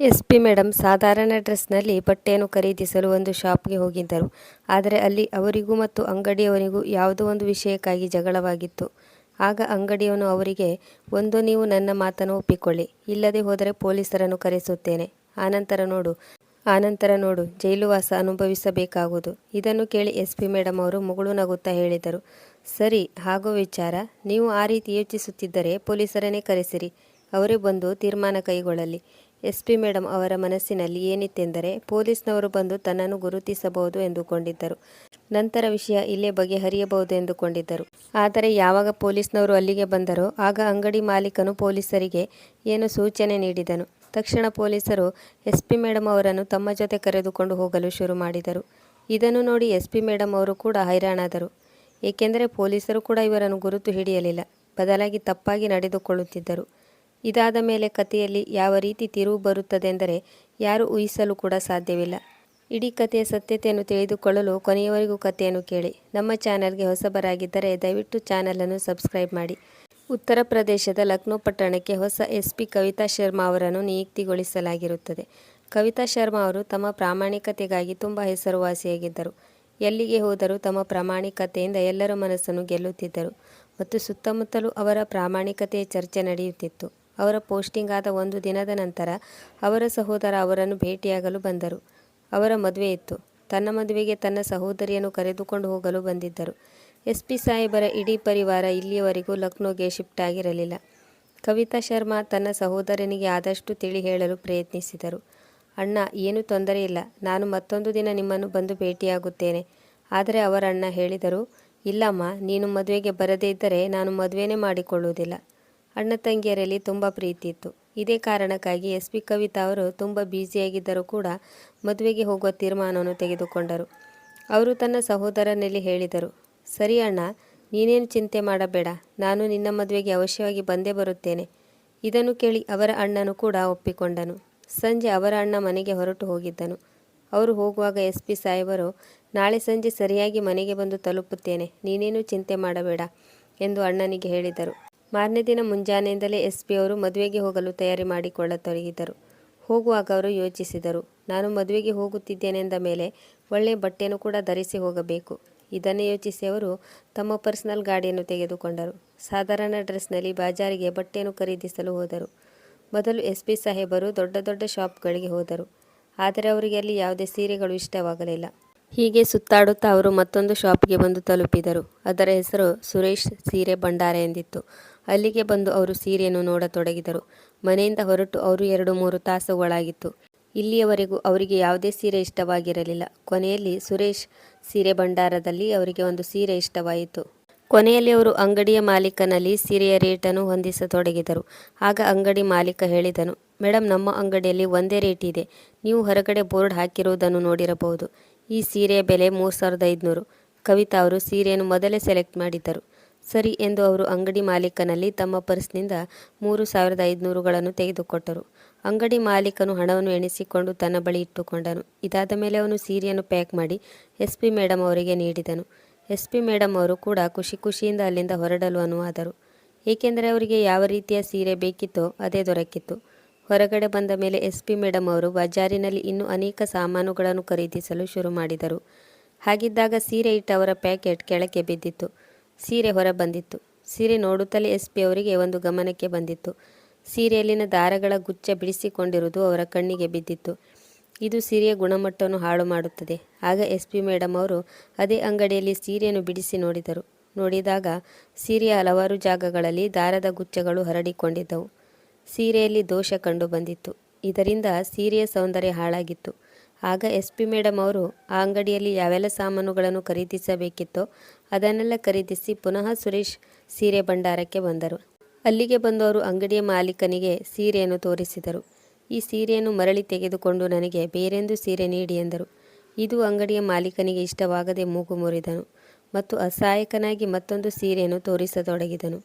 S P madam ಸಾಧಾರಣ ಡ್ರೆಸ್ನಲ್ಲಿ ಬಟ್ಟೆಯನ್ನು ಖರೀದಿಸಲು ಒಂದು ಶಾಪ್ಗೆ ಹೋಗಿದ್ದರು. ಆದರೆ ಅಲ್ಲಿ ಅವರಿಗೂ ಮತ್ತು ಅಂಗಡಿಯವನಿಗೂ ಯಾವುದೋ ಒಂದು ವಿಷಯಕ್ಕಾಗಿ ಜಗಳವಾಗಿತ್ತು. ಆಗ ಅಂಗಡಿಯವನು ಅವರಿಗೆ, ಒಂದು ನೀವು ನನ್ನ ಮಾತನ್ನು ಒಪ್ಪಿಕೊಳ್ಳಿ. ಇಲ್ಲದೆ ಹೋದರೆ ಪೊಲೀಸರನ್ನು ಕರೆಸುತ್ತೇನೆ. ಆನಂತರ ನೋಡು. ಆನಂತರ ನೋಡು. ಜೈಲುವಾಸ ಅನುಭವಿಸಬೇಕಾಗುವುದು ಇದನ್ನು ಕೇಳಿ ಎಸ್ ಪಿ ಮೇಡಮ್ ಅವರು ಮುಗುಳು ನಗುತ್ತಾ ಹೇಳಿದರು. ಸರಿ, ಹಾಗೂ ವಿಚಾರ. ನೀವು ಆ ರೀತಿ ಯೋಚಿಸುತ್ತಿದ್ದರೆ ಪೊಲೀಸರನ್ನೇ ಕರೆಸಿರಿ. ಅವರೇ ಬಂದು ತೀರ್ಮಾನ ಕೈಗೊಳ್ಳಲಿ. ಎಸ್ ಪಿ ಮೇಡಮ್ ಅವರ ಮನಸ್ಸಿನಲ್ಲಿ ಏನಿತ್ತೆಂದರೆ ಪೊಲೀಸ್ನವರು ಬಂದು ತನ್ನನ್ನು ಗುರುತಿಸಬಹುದು ಎಂದುಕೊಂಡಿದ್ದರು. ನಂತರ ವಿಷಯ ಇಲ್ಲೇ ಬಗೆಹರಿಯಬಹುದು ಎಂದುಕೊಂಡಿದ್ದರು ಆದರೆ ಯಾವಾಗ ಪೊಲೀಸ್ನವರು ಅಲ್ಲಿಗೆ ಬಂದರೋ ಆಗ ಅಂಗಡಿ ಮಾಲೀಕನು ಪೊಲೀಸರಿಗೆ ಏನು ಸೂಚನೆ ನೀಡಿದನು. ತಕ್ಷಣ ಪೊಲೀಸರು ಎಸ್ ಪಿ ಮೇಡಮ್ ಅವರನ್ನು ತಮ್ಮ ಜೊತೆ ಕರೆದುಕೊಂಡು ಹೋಗಲು ಶುರು ಮಾಡಿದರು. ಇದನ್ನು ನೋಡಿ ಎಸ್ ಪಿ ಮೇಡಮ್ ಅವರು ಕೂಡ ಹೈರಾಣಾದರು. ಏಕೆಂದರೆ ಪೊಲೀಸರು ಕೂಡ ಇವರನ್ನು ಗುರುತು ಹಿಡಿಯಲಿಲ್ಲ. ಬದಲಾಗಿ ತಪ್ಪಾಗಿ ನಡೆದುಕೊಳ್ಳುತ್ತಿದ್ದರು. ಇದಾದ ಮೇಲೆ ಕಥೆಯಲ್ಲಿ ಯಾವ ರೀತಿ ತಿರುವು ಬರುತ್ತದೆಂದರೆ ಯಾರು ಊಹಿಸಲು ಕೂಡ ಸಾಧ್ಯವಿಲ್ಲ. ಇಡೀ ಕಥೆಯ ಸತ್ಯತೆಯನ್ನು ತಿಳಿದುಕೊಳ್ಳಲು ಕೊನೆಯವರೆಗೂ ಕಥೆಯನ್ನು ಕೇಳಿ. ನಮ್ಮ ಚಾನಲ್ಗೆ ಹೊಸಬರಾಗಿದ್ದರೆ ದಯವಿಟ್ಟು ಚಾನಲನ್ನು ಸಬ್ಸ್ಕ್ರೈಬ್ ಮಾಡಿ. ಉತ್ತರ ಪ್ರದೇಶದ ಲಕ್ನೋ ಪಟ್ಟಣಕ್ಕೆ ಹೊಸ ಎಸ್ ಪಿ ಕವಿತಾ ಶರ್ಮಾ ಅವರನ್ನು ನಿಯುಕ್ತಿಗೊಳಿಸಲಾಗಿರುತ್ತದೆ. ಕವಿತಾ ಶರ್ಮಾ ಅವರು ತಮ್ಮ ಪ್ರಾಮಾಣಿಕತೆಗಾಗಿ ತುಂಬ ಹೆಸರುವಾಸಿಯಾಗಿದ್ದರು. ಎಲ್ಲಿಗೆ ಹೋದರೂ ತಮ್ಮ ಪ್ರಾಮಾಣಿಕತೆಯಿಂದ ಎಲ್ಲರ ಮನಸ್ಸನ್ನು ಗೆಲ್ಲುತ್ತಿದ್ದರು ಮತ್ತು ಸುತ್ತಮುತ್ತಲೂ ಅವರ ಪ್ರಾಮಾಣಿಕತೆಯ ಚರ್ಚೆ ನಡೆಯುತ್ತಿತ್ತು. ಅವರ ಪೋಸ್ಟಿಂಗ್ ಆದ ಒಂದು ದಿನದ ನಂತರ ಅವರ ಸಹೋದರ ಅವರನ್ನು ಭೇಟಿಯಾಗಲು ಬಂದರು. ಅವರ ಮದುವೆ ಇತ್ತು. ತನ್ನ ಮದುವೆಗೆ ತನ್ನ ಸಹೋದರಿಯನ್ನು ಕರೆದುಕೊಂಡು ಹೋಗಲು ಬಂದಿದ್ದರು. ಎಸ್ ಪಿ ಸಾಹೇಬರ ಇಡೀ ಪರಿವಾರ ಇಲ್ಲಿಯವರೆಗೂ ಲಕ್ನೋಗೆ ಶಿಫ್ಟ್ ಆಗಿರಲಿಲ್ಲ. ಕವಿತಾ ಶರ್ಮಾ ತನ್ನ ಸಹೋದರನಿಗೆ ಆದಷ್ಟು ತಿಳಿ ಹೇಳಲು ಪ್ರಯತ್ನಿಸಿದರು. ಅಣ್ಣ, ಏನು ತೊಂದರೆ ಇಲ್ಲ. ನಾನು ಮತ್ತೊಂದು ದಿನ ನಿಮ್ಮನ್ನು ಬಂದು ಭೇಟಿಯಾಗುತ್ತೇನೆ. ಆದರೆ ಅವರ ಅಣ್ಣ ಹೇಳಿದರು, ಇಲ್ಲಮ್ಮ, ನೀನು ಮದುವೆಗೆ ಬರದೇ ಇದ್ದರೆ ನಾನು ಮದುವೆನೇ ಮಾಡಿಕೊಳ್ಳುವುದಿಲ್ಲ. ಅಣ್ಣ ತಂಗಿಯರಲ್ಲಿ ತುಂಬ ಪ್ರೀತಿ ಇತ್ತು. ಇದೇ ಕಾರಣಕ್ಕಾಗಿ ಎಸ್ ಪಿ ಕವಿತಾ ಅವರು ತುಂಬ ಬ್ಯುಸಿಯಾಗಿದ್ದರೂ ಕೂಡ ಮದುವೆಗೆ ಹೋಗುವ ತೀರ್ಮಾನವನ್ನು ತೆಗೆದುಕೊಂಡರು. ಅವರು ತನ್ನ ಸಹೋದರನಲ್ಲಿ ಹೇಳಿದರು, ಸರಿ ಅಣ್ಣ, ನೀನೇನು ಚಿಂತೆ ಮಾಡಬೇಡ. ನಾನು ನಿನ್ನ ಮದುವೆಗೆ ಅವಶ್ಯವಾಗಿ ಬಂದೇ ಬರುತ್ತೇನೆ. ಇದನ್ನು ಕೇಳಿ ಅವರ ಅಣ್ಣನು ಕೂಡ ಒಪ್ಪಿಕೊಂಡನು. ಸಂಜೆ ಅವರ ಅಣ್ಣ ಮನೆಗೆ ಹೊರಟು ಹೋಗಿದ್ದನು. ಅವರು ಹೋಗುವಾಗ ಎಸ್ ಪಿ ಸಾಹೇಬರು, ನಾಳೆ ಸಂಜೆ ಸರಿಯಾಗಿ ಮನೆಗೆ ಬಂದು ತಲುಪುತ್ತೇನೆ. ನೀನೇನು ಚಿಂತೆ ಮಾಡಬೇಡ ಎಂದು ಅಣ್ಣನಿಗೆ ಹೇಳಿದರು. ಮಾರನೇ ದಿನ ಮುಂಜಾನೆಯಿಂದಲೇ ಎಸ್ ಪಿ ಅವರು ಮದುವೆಗೆ ಹೋಗಲು ತಯಾರಿ ಮಾಡಿಕೊಳ್ಳತೊಡಗಿದರು. ಹೋಗುವಾಗ ಅವರು ಯೋಚಿಸಿದರು, ನಾನು ಮದುವೆಗೆ ಹೋಗುತ್ತಿದ್ದೇನೆ ಎಂದ ಮೇಲೆ ಒಳ್ಳೆಯ ಬಟ್ಟೆಯನ್ನು ಕೂಡ ಧರಿಸಿ ಹೋಗಬೇಕು ಇದನ್ನೇ ಯೋಚಿಸಿ ಅವರು ತಮ್ಮ ಪರ್ಸನಲ್ ಗಾಡಿಯನ್ನು ತೆಗೆದುಕೊಂಡರು. ಸಾಧಾರಣ ಡ್ರೆಸ್ನಲ್ಲಿ ಬಾಜಾರಿಗೆ ಬಟ್ಟೆಯನ್ನು ಖರೀದಿಸಲು ಹೋದರು. ಮೊದಲು ಎಸ್ ಪಿ ಸಾಹೇಬರು ದೊಡ್ಡ ದೊಡ್ಡ ಶಾಪ್ಗಳಿಗೆ ಹೋದರು. ಆದರೆ ಅವರಿಗೆ ಅಲ್ಲಿ ಯಾವುದೇ ಸೀರೆಗಳು ಇಷ್ಟವಾಗಲಿಲ್ಲ. ಹೀಗೆ ಸುತ್ತಾಡುತ್ತಾ ಅವರು ಮತ್ತೊಂದು ಶಾಪ್ಗೆ ಬಂದು ತಲುಪಿದರು. ಅದರ ಹೆಸರು ಸುರೇಶ್ ಸೀರೆ ಭಂಡಾರ ಎಂದಿತ್ತು. ಅಲ್ಲಿಗೆ ಬಂದು ಅವರು ಸೀರೆಯನ್ನು ನೋಡತೊಡಗಿದರು. ಮನೆಯಿಂದ ಹೊರಟು ಅವರು ಎರಡು ಮೂರು ತಾಸುಗಳಾಗಿತ್ತು ಇಲ್ಲಿಯವರೆಗೂ ಅವರಿಗೆ ಯಾವುದೇ ಸೀರೆ ಇಷ್ಟವಾಗಿರಲಿಲ್ಲ. ಕೊನೆಯಲ್ಲಿ ಸುರೇಶ್ ಸೀರೆ ಭಂಡಾರದಲ್ಲಿ ಅವರಿಗೆ ಒಂದು ಸೀರೆ ಇಷ್ಟವಾಯಿತು. ಕೊನೆಯಲ್ಲಿ ಅವರು ಅಂಗಡಿಯ ಮಾಲೀಕನಲ್ಲಿ ಸೀರೆಯ ರೇಟನ್ನು ಹೊಂದಿಸತೊಡಗಿದರು. ಆಗ ಅಂಗಡಿ ಮಾಲೀಕ ಹೇಳಿದನು ಮೇಡಮ್ ನಮ್ಮ ಅಂಗಡಿಯಲ್ಲಿ ಒಂದೇ ರೇಟ್ ಇದೆ. ನೀವು ಹೊರಗಡೆ ಬೋರ್ಡ್ ಹಾಕಿರುವುದನ್ನು ನೋಡಿರಬಹುದು. ಈ ಸೀರೆಯ ಬೆಲೆ ಮೂರು ಸಾವಿರದ ಐದುನೂರು. ಕವಿತಾ ಅವರು ಸೀರೆಯನ್ನು ಮೊದಲೇ ಸೆಲೆಕ್ಟ್ ಮಾಡಿದ್ದರು. ಸರಿ ಎಂದು ಅವರು ಅಂಗಡಿ ಮಾಲೀಕನಲ್ಲಿ ತಮ್ಮ ಪರ್ಸ್ನಿಂದ ಮೂರು ಸಾವಿರದ ಐದುನೂರುಗಳನ್ನು ತೆಗೆದುಕೊಟ್ಟರು. ಅಂಗಡಿ ಮಾಲೀಕನು ಹಣವನ್ನು ಎಣಿಸಿಕೊಂಡು ತನ್ನ ಬಳಿ ಇಟ್ಟುಕೊಂಡನು. ಇದಾದ ಮೇಲೆ ಅವನು ಸೀರೆಯನ್ನು ಪ್ಯಾಕ್ ಮಾಡಿ ಎಸ್ ಪಿ ಮೇಡಮ್ ಅವರಿಗೆ ನೀಡಿದನು. ಎಸ್ ಪಿ ಮೇಡಮ್ ಅವರು ಕೂಡ ಖುಷಿ ಖುಷಿಯಿಂದ ಅಲ್ಲಿಂದ ಹೊರಡಲು ಅನುವಾದರು. ಏಕೆಂದರೆ ಅವರಿಗೆ ಯಾವ ರೀತಿಯ ಸೀರೆ ಬೇಕಿತ್ತೋ ಅದೇ ದೊರಕಿತ್ತು. ಹೊರಗಡೆ ಬಂದ ಮೇಲೆ ಎಸ್ ಪಿ ಮೇಡಮ್ ಅವರು ಬಜಾರಿನಲ್ಲಿ ಇನ್ನೂ ಅನೇಕ ಸಾಮಾನುಗಳನ್ನು ಖರೀದಿಸಲು ಶುರು ಮಾಡಿದರು. ಹಾಗಿದ್ದಾಗ ಸೀರೆ ಇಟ್ಟ ಅವರ ಪ್ಯಾಕೆಟ್ ಕೆಳಕ್ಕೆ ಬಿದ್ದಿತ್ತು. ಸೀರೆ ಹೊರ ಬಂದಿತ್ತು. ಸೀರೆ ನೋಡುತ್ತಲೇ ಎಸ್ ಪಿ ಅವರಿಗೆ ಒಂದು ಗಮನಕ್ಕೆ ಬಂದಿತ್ತು. ಸೀರೆಯಲ್ಲಿನ ದಾರಗಳ ಗುಚ್ಚ ಬಿಡಿಸಿಕೊಂಡಿರುವುದು ಅವರ ಕಣ್ಣಿಗೆ ಬಿದ್ದಿತ್ತು. ಇದು ಸೀರೆಯ ಗುಣಮಟ್ಟವನ್ನು ಹಾಳು ಮಾಡುತ್ತದೆ. ಆಗ ಎಸ್ ಪಿ ಮೇಡಮ್ ಅವರು ಅದೇ ಅಂಗಡಿಯಲ್ಲಿ ಸೀರೆಯನ್ನು ಬಿಡಿಸಿ ನೋಡಿದರು. ನೋಡಿದಾಗ ಸೀರೆಯ ಹಲವಾರು ಜಾಗಗಳಲ್ಲಿ ದಾರದ ಗುಚ್ಚಗಳು ಹರಡಿಕೊಂಡಿದ್ದವು. ಸೀರೆಯಲ್ಲಿ ದೋಷ ಕಂಡು ಬಂದಿತ್ತು. ಇದರಿಂದ ಸೀರೆಯ ಸೌಂದರ್ಯ ಹಾಳಾಗಿತ್ತು. ಆಗ ಎಸ್ ಪಿ ಮೇಡಮ್ ಅವರು ಆ ಅಂಗಡಿಯಲ್ಲಿ ಯಾವೆಲ್ಲ ಸಾಮಾನುಗಳನ್ನು ಖರೀದಿಸಬೇಕಿತ್ತೋ ಅದನ್ನೆಲ್ಲ ಖರೀದಿಸಿ ಪುನಃ ಸುರೇಶ್ ಸೀರೆ ಭಂಡಾರಕ್ಕೆ ಬಂದರು. ಅಲ್ಲಿಗೆ ಬಂದವರು ಅಂಗಡಿಯ ಮಾಲೀಕನಿಗೆ ಸೀರೆಯನ್ನು ತೋರಿಸಿದರು. ಈ ಸೀರೆಯನ್ನು ಮರಳಿ ತೆಗೆದುಕೊಂಡು ನನಗೆ ಬೇರೆಂದು ಸೀರೆ ನೀಡಿ ಎಂದರು. ಇದು ಅಂಗಡಿಯ ಮಾಲೀಕನಿಗೆ ಇಷ್ಟವಾಗದೆ ಮೂಗು ಮುರಿದನು ಮತ್ತು ಅಸಹಾಯಕನಾಗಿ ಮತ್ತೊಂದು ಸೀರೆಯನ್ನು ತೋರಿಸತೊಡಗಿದನು.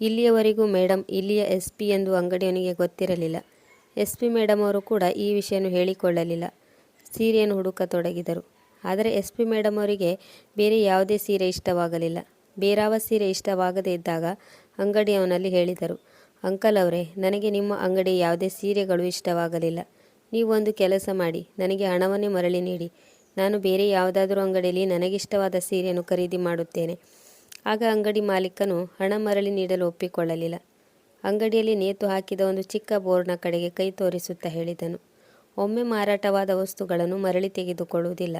ಇಲ್ಲಿಯವರೆಗೂ ಮೇಡಮ್ ಇಲ್ಲಿಯ ಎಸ್ ಪಿ ಎಂದು ಅಂಗಡಿಯವನಿಗೆ ಗೊತ್ತಿರಲಿಲ್ಲ. ಎಸ್ ಪಿ ಮೇಡಮ್ ಅವರು ಕೂಡ ಈ ವಿಷಯವನ್ನು ಹೇಳಿಕೊಳ್ಳಲಿಲ್ಲ. ಸೀರೆಯನ್ನು ಹುಡುಕತೊಡಗಿದರು ಆದರೆ ಎಸ್. ಪಿ. ಮೇಡಮ್ ಅವರಿಗೆ ಬೇರೆ ಯಾವುದೇ ಸೀರೆ ಇಷ್ಟವಾಗಲಿಲ್ಲ. ಬೇರಾವ ಸೀರೆ ಇಷ್ಟವಾಗದೇ ಇದ್ದಾಗ ಅಂಗಡಿಯವನಲ್ಲಿ ಹೇಳಿದರು, ಅಂಕಲ್ ಅವರೇ, ನನಗೆ ನಿಮ್ಮ ಅಂಗಡಿ ಯಾವುದೇ ಸೀರೆಗಳು ಇಷ್ಟವಾಗಲಿಲ್ಲ. ನೀವೊಂದು ಕೆಲಸ ಮಾಡಿ, ನನಗೆ ಹಣವನ್ನೇ ಮರಳಿ ನೀಡಿ. ನಾನು ಬೇರೆ ಯಾವುದಾದ್ರೂ ಅಂಗಡಿಯಲ್ಲಿ ನನಗಿಷ್ಟವಾದ ಸೀರೆಯನ್ನು ಖರೀದಿ ಮಾಡುತ್ತೇನೆ. ಆಗ ಅಂಗಡಿ ಮಾಲೀಕನು ಹಣ ಮರಳಿ ನೀಡಲು ಒಪ್ಪಿಕೊಳ್ಳಲಿಲ್ಲ. ಅಂಗಡಿಯಲ್ಲಿ ನೇತು ಹಾಕಿದ ಒಂದು ಚಿಕ್ಕ ಬೋರ್ಡ್ನ ಕಡೆಗೆ ಕೈ ತೋರಿಸುತ್ತಾ ಹೇಳಿದನು. ಒಮ್ಮೆ ಮಾರಾಟವಾದ ವಸ್ತುಗಳನ್ನು ಮರಳಿ ತೆಗೆದುಕೊಳ್ಳುವುದಿಲ್ಲ.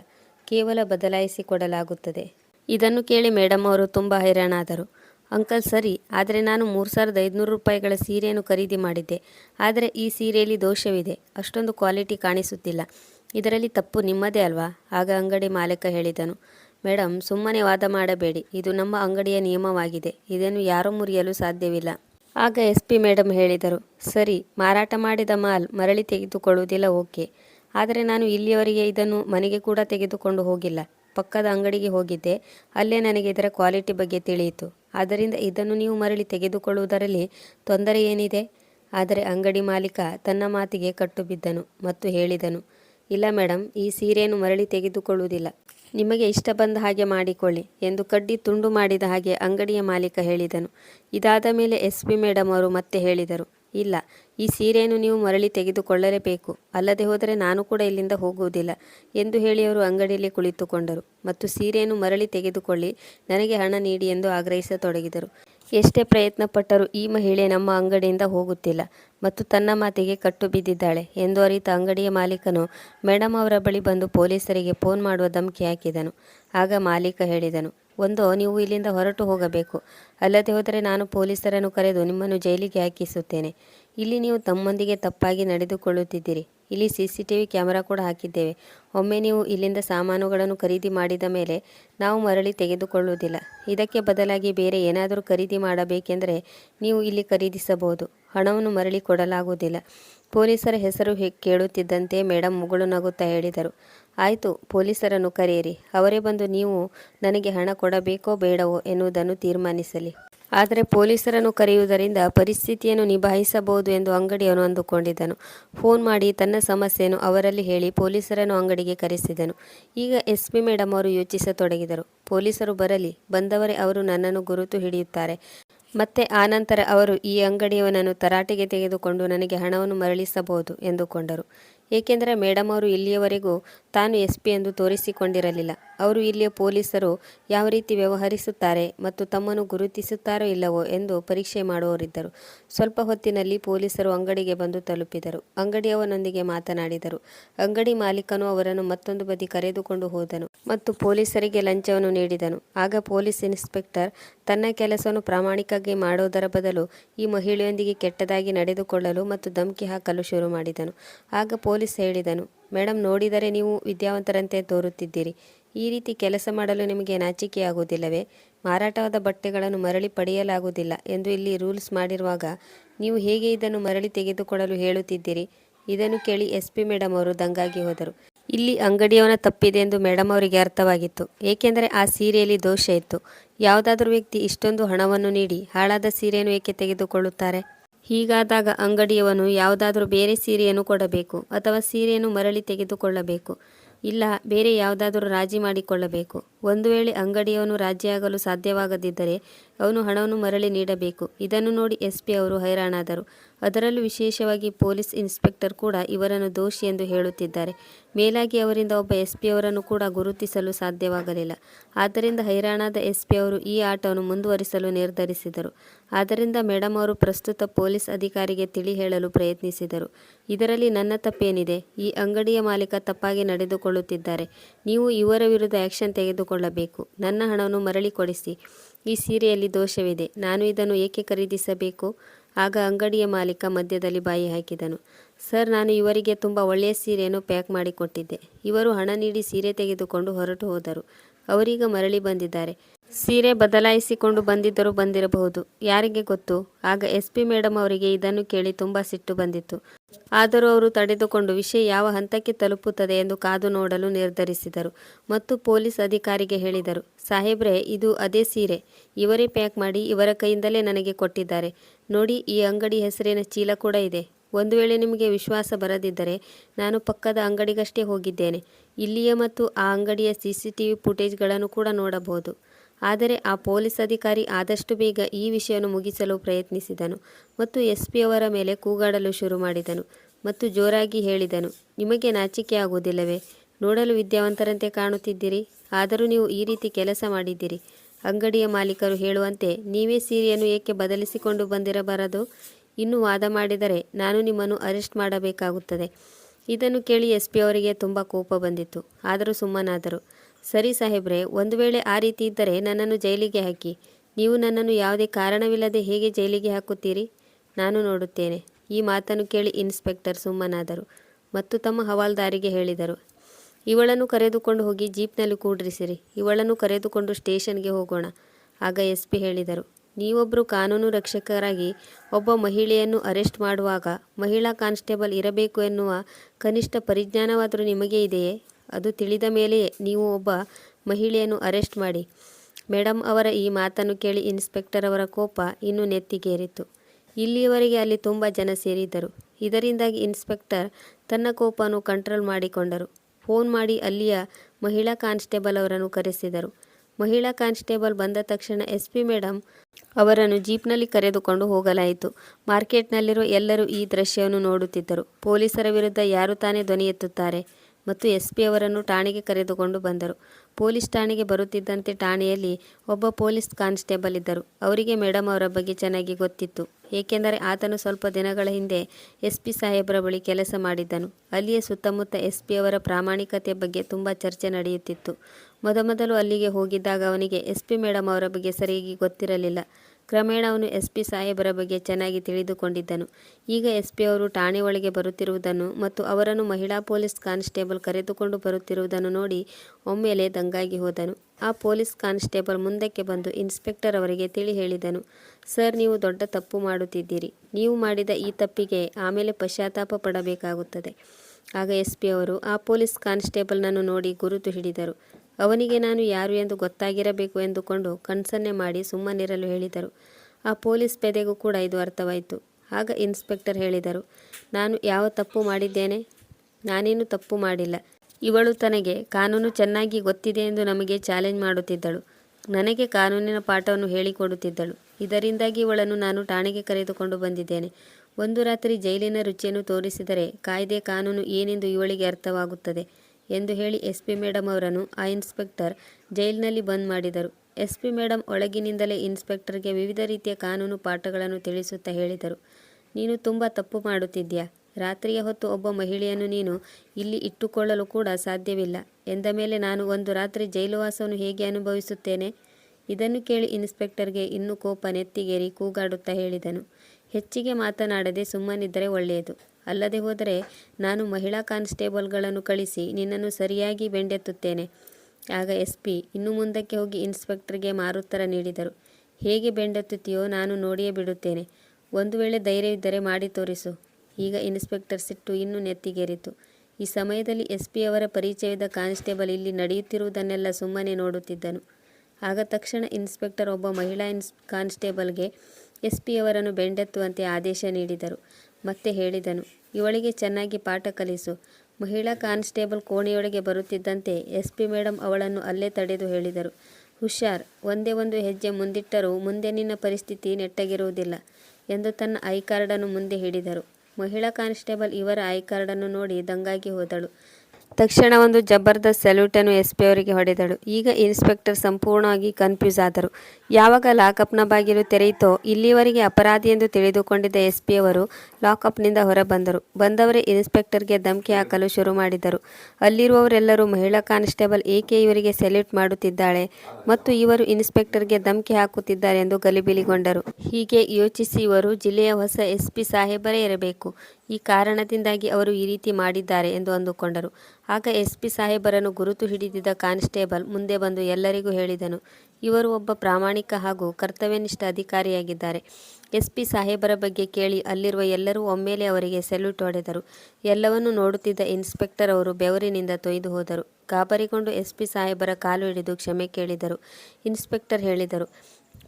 ಕೇವಲ ಬದಲಾಯಿಸಿ ಕೊಡಲಾಗುತ್ತದೆ ಇದನ್ನು ಕೇಳಿ ಮೇಡಮ್ ಅವರು ತುಂಬ ಹೈರಾಣಾದರು. ಅಂಕಲ್, ಸರಿ, ಆದರೆ ನಾನು ಮೂರು ಸಾವಿರದ ಐದುನೂರು ರೂಪಾಯಿಗಳ ಸೀರೆಯನ್ನು ಖರೀದಿ ಮಾಡಿದ್ದೆ. ಆದರೆ ಈ ಸೀರೆಯಲ್ಲಿ ದೋಷವಿದೆ. ಅಷ್ಟೊಂದು ಕ್ವಾಲಿಟಿ ಕಾಣಿಸುತ್ತಿಲ್ಲ. ಇದರಲ್ಲಿ ತಪ್ಪು ನಿಮ್ಮದೇ ಅಲ್ವಾ? ಆಗ ಅಂಗಡಿ ಮಾಲೀಕ ಹೇಳಿದನು. ಮೇಡಮ್ ಸುಮ್ಮನೆ ವಾದ ಮಾಡಬೇಡಿ. ಇದು ನಮ್ಮ ಅಂಗಡಿಯ ನಿಯಮವಾಗಿದೆ. ಇದನ್ನು ಯಾರೂ ಮುರಿಯಲು ಸಾಧ್ಯವಿಲ್ಲ. ಆಗ ಎಸ್ ಪಿ ಮೇಡಮ್ ಹೇಳಿದರು, ಸರಿ, ಮಾರಾಟ ಮಾಡಿದ ಮಾಲ್ ಮರಳಿ ತೆಗೆದುಕೊಳ್ಳುವುದಿಲ್ಲ, ಓಕೆ. ಆದರೆ ನಾನು ಇಲ್ಲಿಯವರೆಗೆ ಇದನ್ನು ಮನೆಗೆ ಕೂಡ ತೆಗೆದುಕೊಂಡು ಹೋಗಿಲ್ಲ. ಪಕ್ಕದ ಅಂಗಡಿಗೆ ಹೋಗಿದ್ದೆ. ಅಲ್ಲೇ ನನಗೆ ಇದರ ಕ್ವಾಲಿಟಿ ಬಗ್ಗೆ ತಿಳಿಯಿತು. ಆದ್ದರಿಂದ ಇದನ್ನು ನೀವು ಮರಳಿ ತೆಗೆದುಕೊಳ್ಳುವುದರಲ್ಲಿ ತೊಂದರೆ ಏನಿದೆ? ಆದರೆ ಅಂಗಡಿ ಮಾಲೀಕ ತನ್ನ ಮಾತಿಗೆ ಕಟ್ಟುಬಿದ್ದನು ಮತ್ತು ಹೇಳಿದನು ಇಲ್ಲ ಮೇಡಮ್ ಈ ಸೀರೆಯನ್ನು ಮರಳಿ ತೆಗೆದುಕೊಳ್ಳುವುದಿಲ್ಲ. ನಿಮಗೆ ಇಷ್ಟ ಬಂದ ಹಾಗೆ ಮಾಡಿಕೊಳ್ಳಿ ಎಂದು ಕಡ್ಡಿ ತುಂಡು ಮಾಡಿದ ಹಾಗೆ ಅಂಗಡಿಯ ಮಾಲೀಕ ಹೇಳಿದನು. ಇದಾದ ಮೇಲೆ ಎಸ್ ಪಿ ಮೇಡಮ್ ಅವರು ಮತ್ತೆ ಹೇಳಿದರು, ಇಲ್ಲ, ಈ ಸೀರೆಯನ್ನು ನೀವು ಮರಳಿ ತೆಗೆದುಕೊಳ್ಳಲೇಬೇಕು, ಅಲ್ಲದೆ ಹೋದರೆ ನಾನು ಕೂಡ ಇಲ್ಲಿಂದ ಹೋಗುವುದಿಲ್ಲ ಎಂದು ಹೇಳಿ ಅವರು ಅಂಗಡಿಯಲ್ಲಿ ಕುಳಿತುಕೊಂಡರು ಮತ್ತು ಸೀರೆಯನ್ನು ಮರಳಿ ತೆಗೆದುಕೊಳ್ಳಿ, ನನಗೆ ಹಣ ನೀಡಿ ಎಂದು ಆಗ್ರಹಿಸತೊಡಗಿದರು. ಎಷ್ಟೇ ಪ್ರಯತ್ನ ಪಟ್ಟರೂ ಈ ಮಹಿಳೆ ನಮ್ಮ ಅಂಗಡಿಯಿಂದ ಹೋಗುತ್ತಿಲ್ಲ ಮತ್ತು ತನ್ನ ಮಾತಿಗೆ ಕಟ್ಟು ಬಿದ್ದಿದ್ದಾಳೆ ಎಂದು ಅರಿತ ಅಂಗಡಿಯ ಮಾಲೀಕನು ಮೇಡಮ್ ಅವರ ಬಳಿ ಬಂದು ಪೊಲೀಸರಿಗೆ ಫೋನ್ ಮಾಡುವ ಧಮಕಿ ಹಾಕಿದನು. ಆಗ ಮಾಲೀಕ ಹೇಳಿದನು, ಒಂದು, ನೀವು ಇಲ್ಲಿಂದ ಹೊರಟು ಹೋಗಬೇಕು. ಅಲ್ಲದೆ ಹೋದರೆ ನಾನು ಪೊಲೀಸರನ್ನು ಕರೆದು ನಿಮ್ಮನ್ನು ಜೈಲಿಗೆ ಹಾಕಿಸುತ್ತೇನೆ. ಇಲ್ಲಿ ನೀವು ತಮ್ಮೊಂದಿಗೆ ತಪ್ಪಾಗಿ ನಡೆದುಕೊಳ್ಳುತ್ತಿದ್ದೀರಿ. ಇಲ್ಲಿ C C T V camera ಕೂಡ ಹಾಕಿದ್ದೇವೆ. ಒಮ್ಮೆ ನೀವು ಇಲ್ಲಿಂದ ಸಾಮಾನುಗಳನ್ನು ಖರೀದಿ ಮಾಡಿದ ಮೇಲೆ ನಾವು ಮರಳಿ ತೆಗೆದುಕೊಳ್ಳುವುದಿಲ್ಲ. ಇದಕ್ಕೆ ಬದಲಾಗಿ ಬೇರೆ ಏನಾದರೂ ಖರೀದಿ ಮಾಡಬೇಕೆಂದರೆ ನೀವು ಇಲ್ಲಿ ಖರೀದಿಸಬಹುದು. ಹಣವನ್ನು ಮರಳಿ ಕೊಡಲಾಗುವುದಿಲ್ಲ. ಪೊಲೀಸರ ಹೆಸರು ಕೇಳುತ್ತಿದ್ದಂತೆ ಮೇಡಮ್ ಮುಗುಳು ನಗುತ್ತಾ ಹೇಳಿದರು. ಆಯಿತು, ಪೊಲೀಸರನ್ನು ಕರೆಯಿರಿ. ಅವರೇ ಬಂದು ನೀವು ನನಗೆ ಹಣ ಕೊಡಬೇಕೋ ಬೇಡವೋ ಎನ್ನುವುದನ್ನು ತೀರ್ಮಾನಿಸಲಿ. ಆದರೆ ಪೊಲೀಸರನ್ನು ಕರೆಯುವುದರಿಂದ ಪರಿಸ್ಥಿತಿಯನ್ನು ನಿಭಾಯಿಸಬಹುದು ಎಂದು ಅಂಗಡಿಯವನು ಅಂದುಕೊಂಡಿದ್ದನು. ಫೋನ್ ಮಾಡಿ ತನ್ನ ಸಮಸ್ಯೆಯನ್ನು ಅವರಲ್ಲಿ ಹೇಳಿ ಪೊಲೀಸರನ್ನು ಅಂಗಡಿಗೆ ಕರೆಸಿದನು. ಈಗ ಎಸ್ ಪಿ ಮೇಡಮ್ ಅವರು ಯೋಚಿಸತೊಡಗಿದರು. ಪೊಲೀಸರು ಬರಲಿ, ಬಂದವರೇ ಅವರು ನನ್ನನ್ನು ಗುರುತು ಹಿಡಿಯುತ್ತಾರೆ. ಮತ್ತೆ ಆನಂತರ ಅವರು ಈ ಅಂಗಡಿಯವನನ್ನು ತರಾಟೆಗೆ ತೆಗೆದುಕೊಂಡು ನನಗೆ ಹಣವನ್ನು ಮರಳಿಸಬಹುದು ಎಂದುಕೊಂಡರು. ಏಕೆಂದರೆ ಮೇಡಮ್ ಅವರು ಇಲ್ಲಿಯವರೆಗೂ ತಾನು ಎಸ್ ಪಿ ಎಂದು ತೋರಿಸಿಕೊಂಡಿರಲಿಲ್ಲ. ಅವರು ಇಲ್ಲಿಯ ಪೊಲೀಸರು ಯಾವ ರೀತಿ ವ್ಯವಹರಿಸುತ್ತಾರೆ ಮತ್ತು ತಮ್ಮನ್ನು ಗುರುತಿಸುತ್ತಾರೋ ಇಲ್ಲವೋ ಎಂದು ಪರೀಕ್ಷೆ ಮಾಡುವವರಿದ್ದರು. ಸ್ವಲ್ಪ ಹೊತ್ತಿನಲ್ಲಿ ಪೊಲೀಸರು ಅಂಗಡಿಗೆ ಬಂದು ತಲುಪಿದರು. ಅಂಗಡಿಯವನೊಂದಿಗೆ ಮಾತನಾಡಿದರು. ಅಂಗಡಿ ಮಾಲೀಕನು ಅವರನ್ನು ಮತ್ತೊಂದು ಬದಿ ಕರೆದುಕೊಂಡು ಹೋದನು ಮತ್ತು ಪೊಲೀಸರಿಗೆ ಲಂಚವನ್ನು ನೀಡಿದನು. ಆಗ ಪೊಲೀಸ್ ಇನ್ಸ್ಪೆಕ್ಟರ್ ತನ್ನ ಕೆಲಸವನ್ನು ಪ್ರಾಮಾಣಿಕವಾಗಿ ಮಾಡೋದರ ಬದಲು ಈ ಮಹಿಳೆಯೊಂದಿಗೆ ಕೆಟ್ಟದಾಗಿ ನಡೆದುಕೊಳ್ಳಲು ಮತ್ತು ಧಮಕಿ ಹಾಕಲು ಶುರು ಮಾಡಿದನು. ಆಗ ಪೊಲೀಸ್ ಹೇಳಿದನು ಮೇಡಮ್ ನೋಡಿದರೆ ನೀವು ವಿದ್ಯಾವಂತರಂತೆ ತೋರುತ್ತಿದ್ದೀರಿ. ಈ ರೀತಿ ಕೆಲಸ ಮಾಡಲು ನಿಮಗೆ ನಾಚಿಕೆಯಾಗುವುದಿಲ್ಲವೇ? ಮಾರಾಟವಾದ ಬಟ್ಟೆಗಳನ್ನು ಮರಳಿ ಪಡೆಯಲಾಗುವುದಿಲ್ಲ ಎಂದು ಇಲ್ಲಿ ರೂಲ್ಸ್ ಮಾಡಿರುವಾಗ ನೀವು ಹೇಗೆ ಇದನ್ನು ಮರಳಿ ತೆಗೆದುಕೊಳ್ಳಲು ಹೇಳುತ್ತಿದ್ದೀರಿ? ಇದನ್ನು ಕೇಳಿ ಎಸ್ ಪಿ ಮೇಡಮ್ ಅವರು ದಂಗಾಗಿ ಹೋದರು. ಇಲ್ಲಿ ಅಂಗಡಿಯವನ ತಪ್ಪಿದೆ ಎಂದು ಮೇಡಮ್ ಅವರಿಗೆ ಅರ್ಥವಾಗಿತ್ತು. ಏಕೆಂದರೆ ಆ ಸೀರೆಯಲ್ಲಿ ದೋಷ ಇತ್ತು. ಯಾವುದಾದ್ರೂ ವ್ಯಕ್ತಿ ಇಷ್ಟೊಂದು ಹಣವನ್ನು ನೀಡಿ ಹಾಳಾದ ಸೀರೆಯನ್ನು ಏಕೆ ತೆಗೆದುಕೊಳ್ಳುತ್ತಾರೆ? ಹೀಗಾದಾಗ ಅಂಗಡಿಯವನು ಯಾವುದಾದ್ರೂ ಬೇರೆ ಸೀರೆಯನ್ನು ಕೊಡಬೇಕು ಅಥವಾ ಸೀರೆಯನ್ನು ಮರಳಿ ತೆಗೆದುಕೊಳ್ಳಬೇಕು. ಇಲ್ಲ ಬೇರೆ ಯಾವುದಾದರೂ ರಾಜಿ ಮಾಡಿಕೊಳ್ಳಬೇಕು. ಒಂದು ವೇಳೆ ಅಂಗಡಿಯವನು ರಾಜಿಯಾಗಲು ಸಾಧ್ಯವಾಗದಿದ್ದರೆ ಅವನು ಹಣವನ್ನು ಮರಳಿ ನೀಡಬೇಕು. ಇದನ್ನು ನೋಡಿ ಎಸ್ಪಿ ಅವರು ಹೈರಾಣಾದರು. ಅದರಲ್ಲೂ ವಿಶೇಷವಾಗಿ ಪೊಲೀಸ್ ಇನ್ಸ್ಪೆಕ್ಟರ್ ಕೂಡ ಇವರನ್ನು ದೋಷಿ ಎಂದು ಹೇಳುತ್ತಿದ್ದಾರೆ. ಮೇಲಾಗಿ ಅವರಿಂದ ಒಬ್ಬ ಎಸ್ಪಿ ಅವರನ್ನು ಕೂಡ ಗುರುತಿಸಲು ಸಾಧ್ಯವಾಗಲಿಲ್ಲ. ಆದ್ದರಿಂದ ಹೈರಾಣಾದ ಎಸ್ಪಿ ಅವರು ಈ ಆಟವನ್ನು ಮುಂದುವರಿಸಲು ನಿರ್ಧರಿಸಿದರು. ಆದ್ದರಿಂದ ಮೇಡಮ್ ಅವರು ಪ್ರಸ್ತುತ ಪೊಲೀಸ್ ಅಧಿಕಾರಿಗೆ ತಿಳಿ ಹೇಳಲು ಪ್ರಯತ್ನಿಸಿದರು. ಇದರಲ್ಲಿ ನನ್ನ ತಪ್ಪೇನಿದೆ? ಈ ಅಂಗಡಿಯ ಮಾಲೀಕ ತಪ್ಪಾಗಿ ನಡೆದುಕೊಳ್ಳುತ್ತಿದ್ದಾರೆ. ನೀವು ಇವರ ವಿರುದ್ಧ ಆ್ಯಕ್ಷನ್ ತೆಗೆದುಕೊಳ್ಳಬೇಕು. ನನ್ನ ಹಣವನ್ನು ಮರಳಿ ಕೊಡಿಸಿ. ಈ ಸೀರೆಯಲ್ಲಿ ದೋಷವಿದೆ. ನಾನು ಇದನ್ನು ಏಕೆ ಖರೀದಿಸಬೇಕು? ಆಗ ಅಂಗಡಿಯ ಮಾಲೀಕ ಮಧ್ಯದಲ್ಲಿ ಬಾಯಿ ಹಾಕಿದನು. ಸರ್, ನಾನು ಇವರಿಗೆ ತುಂಬ ಒಳ್ಳೆಯ ಸೀರೆಯನ್ನು ಪ್ಯಾಕ್ ಮಾಡಿಕೊಟ್ಟಿದ್ದೆ ಇವರು ಹಣ ನೀಡಿ ಸೀರೆ ತೆಗೆದುಕೊಂಡು ಹೊರಟು ಹೋದರು. ಅವರೀಗ ಮರಳಿ ಬಂದಿದ್ದಾರೆ. ಸೀರೆ ಬದಲಾಯಿಸಿಕೊಂಡು ಬಂದಿದ್ದರೂ ಬಂದಿರಬಹುದು. ಯಾರಿಗೆ ಗೊತ್ತು? ಆಗ ಎಸ್ ಪಿ ಮೇಡಮ್ ಅವರಿಗೆ ಇದನ್ನು ಕೇಳಿ ತುಂಬ ಸಿಟ್ಟು ಬಂದಿತ್ತು. ಆದರೂ ಅವರು ತಡೆದುಕೊಂಡು ವಿಷಯ ಯಾವ ಹಂತಕ್ಕೆ ತಲುಪುತ್ತದೆ ಎಂದು ಕಾದು ನೋಡಲು ನಿರ್ಧರಿಸಿದರು ಮತ್ತು ಪೊಲೀಸ್ ಅಧಿಕಾರಿಗೆ ಹೇಳಿದರು, ಸಾಹೇಬ್ರೆ, ಇದು ಅದೇ ಸೀರೆ. ಇವರೇ ಪ್ಯಾಕ್ ಮಾಡಿ ಇವರ ಕೈಯಿಂದಲೇ ನನಗೆ ಕೊಟ್ಟಿದ್ದಾರೆ. ನೋಡಿ, ಈ ಅಂಗಡಿ ಹೆಸರಿನ ಚೀಲ ಕೂಡ ಇದೆ. ಒಂದು ವೇಳೆ ನಿಮಗೆ ವಿಶ್ವಾಸ ಬರದಿದ್ದರೆ ನಾನು ಪಕ್ಕದ ಅಂಗಡಿಗಷ್ಟೇ ಹೋಗಿದ್ದೇನೆ. ಇಲ್ಲಿಯ ಮತ್ತು ಆ ಅಂಗಡಿಯ ಸಿ ಸಿ ಟಿ ವಿ ಫುಟೇಜ್ಗಳನ್ನು ಕೂಡ ನೋಡಬಹುದು. ಆದರೆ ಆ ಪೊಲೀಸ್ ಅಧಿಕಾರಿ ಆದಷ್ಟು ಬೇಗ ಈ ವಿಷಯವನ್ನು ಮುಗಿಸಲು ಪ್ರಯತ್ನಿಸಿದನು ಮತ್ತು ಎಸ್ ಪಿ ಅವರ ಮೇಲೆ ಕೂಗಾಡಲು ಶುರು ಮಾಡಿದನು ಮತ್ತು ಜೋರಾಗಿ ಹೇಳಿದನು, ನಿಮಗೆ ನಾಚಿಕೆ ಆಗುವುದಿಲ್ಲವೇ ನೋಡಲು ವಿದ್ಯಾವಂತರಂತೆ ಕಾಣುತ್ತಿದ್ದೀರಿ? ಆದರೂ ನೀವು ಈ ರೀತಿ ಕೆಲಸ ಮಾಡಿದ್ದೀರಿ. ಅಂಗಡಿಯ ಮಾಲೀಕರು ಹೇಳುವಂತೆ, ನೀವೇ ಸೀರೆಯನ್ನು ಏಕೆ ಬದಲಿಸಿಕೊಂಡು ಬಂದಿರಬಾರದು? ಇನ್ನು ವಾದ ಮಾಡಿದರೆ ನಾನು ನಿಮ್ಮನ್ನು ಅರೆಸ್ಟ್ ಮಾಡಬೇಕಾಗುತ್ತದೆ. ಇದನ್ನು ಕೇಳಿ ಎಸ್ ಪಿ ಅವರಿಗೆ ತುಂಬ ಕೋಪ ಬಂದಿತ್ತು. ಆದರೂ ಸುಮ್ಮನಾದರು. ಸರಿ ಸಾಹೇಬ್ರೆ, ಒಂದು ವೇಳೆ ಆ ರೀತಿ ಇದ್ದರೆ ನನ್ನನ್ನು ಜೈಲಿಗೆ ಹಾಕಿ. ನೀವು ನನ್ನನ್ನು ಯಾವುದೇ ಕಾರಣವಿಲ್ಲದೆ ಹೇಗೆ ಜೈಲಿಗೆ ಹಾಕುತ್ತೀರಿ? ನಾನು ನೋಡುತ್ತೇನೆ. ಈ ಮಾತನ್ನು ಕೇಳಿ ಇನ್ಸ್ಪೆಕ್ಟರ್ ಸುಮ್ಮನಾದರು ಮತ್ತು ತಮ್ಮ ಹವಾಲ್ದಾರಿಗೆ ಹೇಳಿದರು, ಇವಳನ್ನು ಕರೆದುಕೊಂಡು ಹೋಗಿ ಜೀಪ್ನಲ್ಲಿ ಕೂಡ್ರಿಸಿರಿ. ಇವಳನ್ನು ಕರೆದುಕೊಂಡು ಸ್ಟೇಷನ್ಗೆ ಹೋಗೋಣ, ಆಗ ಎಸ್ ಪಿ ಹೇಳಿದರು. ನೀವೊಬ್ಬರು ಕಾನೂನು ರಕ್ಷಕರಾಗಿ ಒಬ್ಬ ಮಹಿಳೆಯನ್ನು ಅರೆಸ್ಟ್ ಮಾಡುವಾಗ ಮಹಿಳಾ ಕಾನ್ಸ್ಟೇಬಲ್ ಇರಬೇಕು ಎನ್ನುವ ಕನಿಷ್ಠ ಪರಿಜ್ಞಾನವಾದರೂ ನಿಮಗೆ ಇದೆಯೇ? ಅದು ತಿಳಿದ ಮೇಲೆಯೇ ನೀವು ಒಬ್ಬ ಮಹಿಳೆಯನ್ನು ಅರೆಸ್ಟ್ ಮಾಡಿ. ಮೇಡಮ್ ಅವರ ಈ ಮಾತನ್ನು ಕೇಳಿ ಇನ್ಸ್ಪೆಕ್ಟರ್ ಅವರ ಕೋಪ ಇನ್ನೂ ನೆತ್ತಿಗೇರಿತು. ಇಲ್ಲಿಯವರೆಗೆ ಅಲ್ಲಿ ತುಂಬ ಜನ ಸೇರಿದ್ದರು. ಇದರಿಂದಾಗಿ ಇನ್ಸ್ಪೆಕ್ಟರ್ ತನ್ನ ಕೋಪವನ್ನು ಕಂಟ್ರೋಲ್ ಮಾಡಿಕೊಂಡರು. ಫೋನ್ ಮಾಡಿ ಅಲ್ಲಿಯ ಮಹಿಳಾ ಕಾನ್ಸ್ಟೇಬಲ್ ಅವರನ್ನು ಕರೆಸಿದರು. ಮಹಿಳಾ ಕಾನ್ಸ್ಟೇಬಲ್ ಬಂದ ತಕ್ಷಣ ಎಸ್ಪಿ ಮೇಡಮ್ ಅವರನ್ನು ಜೀಪ್ನಲ್ಲಿ ಕರೆದುಕೊಂಡು ಹೋಗಲಾಯಿತು. ಮಾರ್ಕೆಟ್ನಲ್ಲಿರುವ ಎಲ್ಲರೂ ಈ ದೃಶ್ಯವನ್ನು ನೋಡುತ್ತಿದ್ದರು. ಪೊಲೀಸರ ವಿರುದ್ಧ ಯಾರು ತಾನೇ ಧ್ವನಿ ಎತ್ತುತ್ತಾರೆ? ಮತ್ತು ಎಸ್ ಪಿ ಅವರನ್ನು ಠಾಣೆಗೆ ಕರೆದುಕೊಂಡು ಬಂದರು. ಪೊಲೀಸ್ ಠಾಣೆಗೆ ಬರುತ್ತಿದ್ದಂತೆ ಠಾಣೆಯಲ್ಲಿ ಒಬ್ಬ ಪೊಲೀಸ್ ಕಾನ್ಸ್ಟೇಬಲ್ ಇದ್ದರು. ಅವರಿಗೆ ಮೇಡಮ್ ಅವರ ಬಗ್ಗೆ ಚೆನ್ನಾಗಿ ಗೊತ್ತಿತ್ತು. ಏಕೆಂದರೆ ಆತನು ಸ್ವಲ್ಪ ದಿನಗಳ ಹಿಂದೆ ಎಸ್ ಪಿ ಸಾಹೇಬರ ಬಳಿ ಕೆಲಸ ಮಾಡಿದ್ದನು. ಅಲ್ಲಿಯೇ ಸುತ್ತಮುತ್ತ ಎಸ್ ಪಿ ಅವರ ಪ್ರಾಮಾಣಿಕತೆ ಬಗ್ಗೆ ತುಂಬ ಚರ್ಚೆ ನಡೆಯುತ್ತಿತ್ತು. ಮೊದಮೊದಲು ಅಲ್ಲಿಗೆ ಹೋಗಿದ್ದಾಗ ಅವನಿಗೆ ಎಸ್ ಪಿ ಮೇಡಮ್ ಅವರ ಬಗ್ಗೆ ಸರಿಯಾಗಿ ಗೊತ್ತಿರಲಿಲ್ಲ. ಕ್ರಮೇಣ ಅವನು ಎಸ್ ಪಿ ಸಾಹೇಬರ ಬಗ್ಗೆ ಚೆನ್ನಾಗಿ ತಿಳಿದುಕೊಂಡಿದ್ದನು. ಈಗ ಎಸ್ ಪಿ ಅವರು ಠಾಣೆ ಒಳಗೆ ಬರುತ್ತಿರುವುದನ್ನು ಮತ್ತು ಅವರನ್ನು ಮಹಿಳಾ ಪೊಲೀಸ್ ಕಾನ್ಸ್ಟೇಬಲ್ ಕರೆದುಕೊಂಡು ಬರುತ್ತಿರುವುದನ್ನು ನೋಡಿ ಒಮ್ಮೆಲೆ ದಂಗಾಗಿ ಹೋದನು. ಆ ಪೊಲೀಸ್ ಕಾನ್ಸ್ಟೇಬಲ್ ಮುಂದಕ್ಕೆ ಬಂದು ಇನ್ಸ್ಪೆಕ್ಟರ್ ಅವರಿಗೆ ತಿಳಿ ಹೇಳಿದನು, ಸರ್, ನೀವು ದೊಡ್ಡ ತಪ್ಪು ಮಾಡುತ್ತಿದ್ದೀರಿ. ನೀವು ಮಾಡಿದ ಈ ತಪ್ಪಿಗೆ ಆಮೇಲೆ ಪಶ್ಚಾತ್ತಾಪ ಪಡಬೇಕಾಗುತ್ತದೆ ಆಗ ಎಸ್ ಪಿ ಅವರು ಆ ಪೊಲೀಸ್ ಕಾನ್ಸ್ಟೇಬಲ್ನನ್ನು ನೋಡಿ ಗುರುತು ಹಿಡಿದರು. ಅವನಿಗೆ ನಾನು ಯಾರು ಎಂದು ಗೊತ್ತಾಗಿರಬೇಕು ಎಂದುಕೊಂಡು ಕಣ್ಸನ್ನೆ ಮಾಡಿ ಸುಮ್ಮನಿರಲು ಹೇಳಿದರು. ಆ ಪೊಲೀಸ್ ಪೆದೆಗೂ ಕೂಡ ಇದು ಅರ್ಥವಾಯಿತು. ಆಗ ಇನ್ಸ್ಪೆಕ್ಟರ್ ಹೇಳಿದರು, ನಾನು ಯಾವ ತಪ್ಪು ಮಾಡಿದ್ದೇನೆ? ನಾನೇನು ತಪ್ಪು ಮಾಡಿಲ್ಲ. ಇವಳು ತನಗೆ ಕಾನೂನು ಚೆನ್ನಾಗಿ ಗೊತ್ತಿದೆ ಎಂದು ನಮಗೆ ಚಾಲೆಂಜ್ ಮಾಡುತ್ತಿದ್ದಳು. ನನಗೆ ಕಾನೂನಿನ ಪಾಠವನ್ನು ಹೇಳಿಕೊಡುತ್ತಿದ್ದಳು. ಇದರಿಂದಾಗಿ ಇವಳನ್ನು ನಾನು ಠಾಣೆಗೆ ಕರೆದುಕೊಂಡು ಬಂದಿದ್ದೇನೆ. ಒಂದು ರಾತ್ರಿ ಜೈಲಿನ ರುಚಿಯನ್ನು ತೋರಿಸಿದರೆ ಕಾಯ್ದೆ ಕಾನೂನು ಏನೆಂದು ಇವಳಿಗೆ ಅರ್ಥವಾಗುತ್ತದೆ. ಎಂದು ಹೇಳಿ ಎಸ್ ಪಿ ಮೇಡಮ್ ಅವರನ್ನು ಆ ಇನ್ಸ್ಪೆಕ್ಟರ್ ಜೈಲಿನಲ್ಲಿ ಬಂದ್ ಮಾಡಿದರು. ಎಸ್ ಪಿ ಮೇಡಮ್ ಒಳಗಿನಿಂದಲೇ ಇನ್ಸ್ಪೆಕ್ಟರ್ಗೆ ವಿವಿಧ ರೀತಿಯ ಕಾನೂನು ಪಾಠಗಳನ್ನು ತಿಳಿಸುತ್ತಾ ಹೇಳಿದರು. ನೀನು ತುಂಬ ತಪ್ಪು ಮಾಡುತ್ತಿದ್ದೀಯಾ ರಾತ್ರಿಯ ಹೊತ್ತು ಒಬ್ಬ ಮಹಿಳೆಯನ್ನು ನೀನು ಇಲ್ಲಿ ಇಟ್ಟುಕೊಳ್ಳಲು ಕೂಡ ಸಾಧ್ಯವಿಲ್ಲ. ಎಂದ ಮೇಲೆ ನಾನು ಒಂದು ರಾತ್ರಿ ಜೈಲುವಾಸವನ್ನು ಹೇಗೆ ಅನುಭವಿಸುತ್ತೇನೆ? ಇದನ್ನು ಕೇಳಿ ಇನ್ಸ್ಪೆಕ್ಟರ್ಗೆ ಇನ್ನೂ ಕೋಪ ನೆತ್ತಿಗೇರಿ ಕೂಗಾಡುತ್ತಾ ಹೇಳಿದನು. ಹೆಚ್ಚಿಗೆ ಮಾತನಾಡದೆ ಸುಮ್ಮನಿದ್ದರೆ ಒಳ್ಳೆಯದು. ಅಲ್ಲದೆ ಹೋದರೆ ನಾನು ಮಹಿಳಾ ಕಾನ್ಸ್ಟೇಬಲ್ಗಳನ್ನು ಕಳಿಸಿ ನಿನ್ನನ್ನು ಸರಿಯಾಗಿ ಬೆಂಡೆತ್ತುತ್ತೇನೆ. ಆಗ ಎಸ್ ಪಿ ಇನ್ನು ಮುಂದಕ್ಕೆ ಹೋಗಿ ಇನ್ಸ್ಪೆಕ್ಟರ್ಗೆ ಮಾರುತ್ತರ ನೀಡಿದರು. ಹೇಗೆ ಬೆಂಡೆತ್ತುತ್ತೀಯೋ ನಾನು ನೋಡಿಯೇ ಬಿಡುತ್ತೇನೆ. ಒಂದು ವೇಳೆ ಧೈರ್ಯವಿದ್ದರೆ ಮಾಡಿ ತೋರಿಸು. ಈಗ ಇನ್ಸ್ಪೆಕ್ಟರ್ ಸಿಟ್ಟು ಇನ್ನೂ ನೆತ್ತಿಗೇರಿತು. ಈ ಸಮಯದಲ್ಲಿ ಎಸ್ ಪಿ ಅವರ ಪರಿಚಯದ ಕಾನ್ಸ್ಟೇಬಲ್ ಇಲ್ಲಿ ನಡೆಯುತ್ತಿರುವುದನ್ನೆಲ್ಲ ಸುಮ್ಮನೆ ನೋಡುತ್ತಿದ್ದನು. ಆಗ ತಕ್ಷಣ ಇನ್ಸ್ಪೆಕ್ಟರ್ ಒಬ್ಬ ಮಹಿಳಾ ಇನ್ಸ್, ಕಾನ್ಸ್ಟೇಬಲ್ಗೆ ಎಸ್ ಪಿ ಅವರನ್ನು ಬೆಂಡೆತ್ತುವಂತೆ ಆದೇಶ ನೀಡಿದರು. ಮತ್ತೆ ಹೇಳಿದನು ಇವಳಿಗೆ ಚೆನ್ನಾಗಿ ಪಾಠ ಕಲಿಸು. ಮಹಿಳಾ ಕಾನ್ಸ್ಟೇಬಲ್ ಕೋಣೆಯೊಳಗೆ ಬರುತ್ತಿದ್ದಂತೆ ಎಸ್ ಪಿ ಮೇಡಮ್ ಅವಳನ್ನು ಅಲ್ಲೇ ತಡೆದು ಹೇಳಿದರು. ಹುಷಾರ್, ಒಂದೇ ಒಂದು ಹೆಜ್ಜೆ ಮುಂದಿಟ್ಟರೂ ಮುಂದೆ ನಿನ್ನ ಪರಿಸ್ಥಿತಿ ನೆಟ್ಟಗಿರುವುದಿಲ್ಲ ಎಂದು ತನ್ನ ಐ ಕಾರ್ಡನ್ನು ಮುಂದೆ ಹಿಡಿದರು. ಮಹಿಳಾ ಕಾನ್ಸ್ಟೇಬಲ್ ಇವರ ಐ ಕಾರ್ಡನ್ನು ನೋಡಿ ದಂಗಾಗಿ ಹೋದಳು. ತಕ್ಷಣ ಒಂದು ಜಬರ್ದಸ್ತ್ ಸೆಲ್ಯೂಟನ್ನು ಎಸ್ ಪಿ ಅವರಿಗೆ ಹೊಡೆದಳು. ಈಗ ಇನ್ಸ್ಪೆಕ್ಟರ್ ಸಂಪೂರ್ಣವಾಗಿ ಕನ್ಫ್ಯೂಸ್ ಆದರು. ಯಾವಾಗ ಲಾಕಪ್ನ ಬಾಗಿಲು ತೆರೆಯಿತೋ ಇಲ್ಲಿವರೆಗೆ ಅಪರಾಧಿ ಎಂದು ತಿಳಿದುಕೊಂಡಿದ್ದ ಎಸ್ ಪಿ ಅವರು ಲಾಕಪ್ನಿಂದ ಹೊರಬಂದರು. ಬಂದವರೇ ಇನ್ಸ್ಪೆಕ್ಟರ್ಗೆ ಧಮಕಿ ಹಾಕಲು ಶುರು ಮಾಡಿದರು. ಅಲ್ಲಿರುವವರೆಲ್ಲರೂ ಮಹಿಳಾ ಕಾನ್ಸ್ಟೇಬಲ್ ಏಕೆ ಇವರಿಗೆ ಸೆಲ್ಯೂಟ್ ಮಾಡುತ್ತಿದ್ದಾಳೆ ಮತ್ತು ಇವರು ಇನ್ಸ್ಪೆಕ್ಟರ್ಗೆ ಧಮಕಿ ಹಾಕುತ್ತಿದ್ದಾರೆ ಎಂದು ಗಲಿಬಿಲಿಗೊಂಡರು. ಹೀಗೆ ಯೋಚಿಸಿ ಇವರು ಜಿಲ್ಲೆಯ ಹೊಸ ಎಸ್ ಪಿ ಸಾಹೇಬರೇ ಇರಬೇಕು. ಈ ಕಾರಣದಿಂದಾಗಿ ಅವರು ಈ ರೀತಿ ಮಾಡಿದ್ದಾರೆ ಎಂದು ಅಂದುಕೊಂಡರು. ಆಗ ಎಸ್ ಪಿ ಸಾಹೇಬರನ್ನು ಗುರುತು ಹಿಡಿದಿದ್ದ ಕಾನ್ಸ್ಟೇಬಲ್ ಮುಂದೆ ಬಂದು ಎಲ್ಲರಿಗೂ ಹೇಳಿದನು, ಇವರು ಒಬ್ಬ ಪ್ರಾಮಾಣಿಕ ಹಾಗೂ ಕರ್ತವ್ಯನಿಷ್ಠ ಅಧಿಕಾರಿಯಾಗಿದ್ದಾರೆ ಎಸ್ ಪಿ ಸಾಹೇಬರ ಬಗ್ಗೆ ಕೇಳಿ ಅಲ್ಲಿರುವ ಎಲ್ಲರೂ ಒಮ್ಮೆಲೆ ಅವರಿಗೆ ಸೆಲ್ಯೂಟ್ ಹೊಡೆದರು. ಎಲ್ಲವನ್ನೂ ನೋಡುತ್ತಿದ್ದ ಇನ್ಸ್ಪೆಕ್ಟರ್ ಅವರು ಬೆವರಿನಿಂದ ತೊಯ್ದು ಹೋದರು. ಗಾಬರಿಗೊಂಡು ಎಸ್ ಪಿ ಸಾಹೇಬರ ಕಾಲು ಹಿಡಿದು ಕ್ಷಮೆ ಕೇಳಿದರು. ಇನ್ಸ್ಪೆಕ್ಟರ್ ಹೇಳಿದರು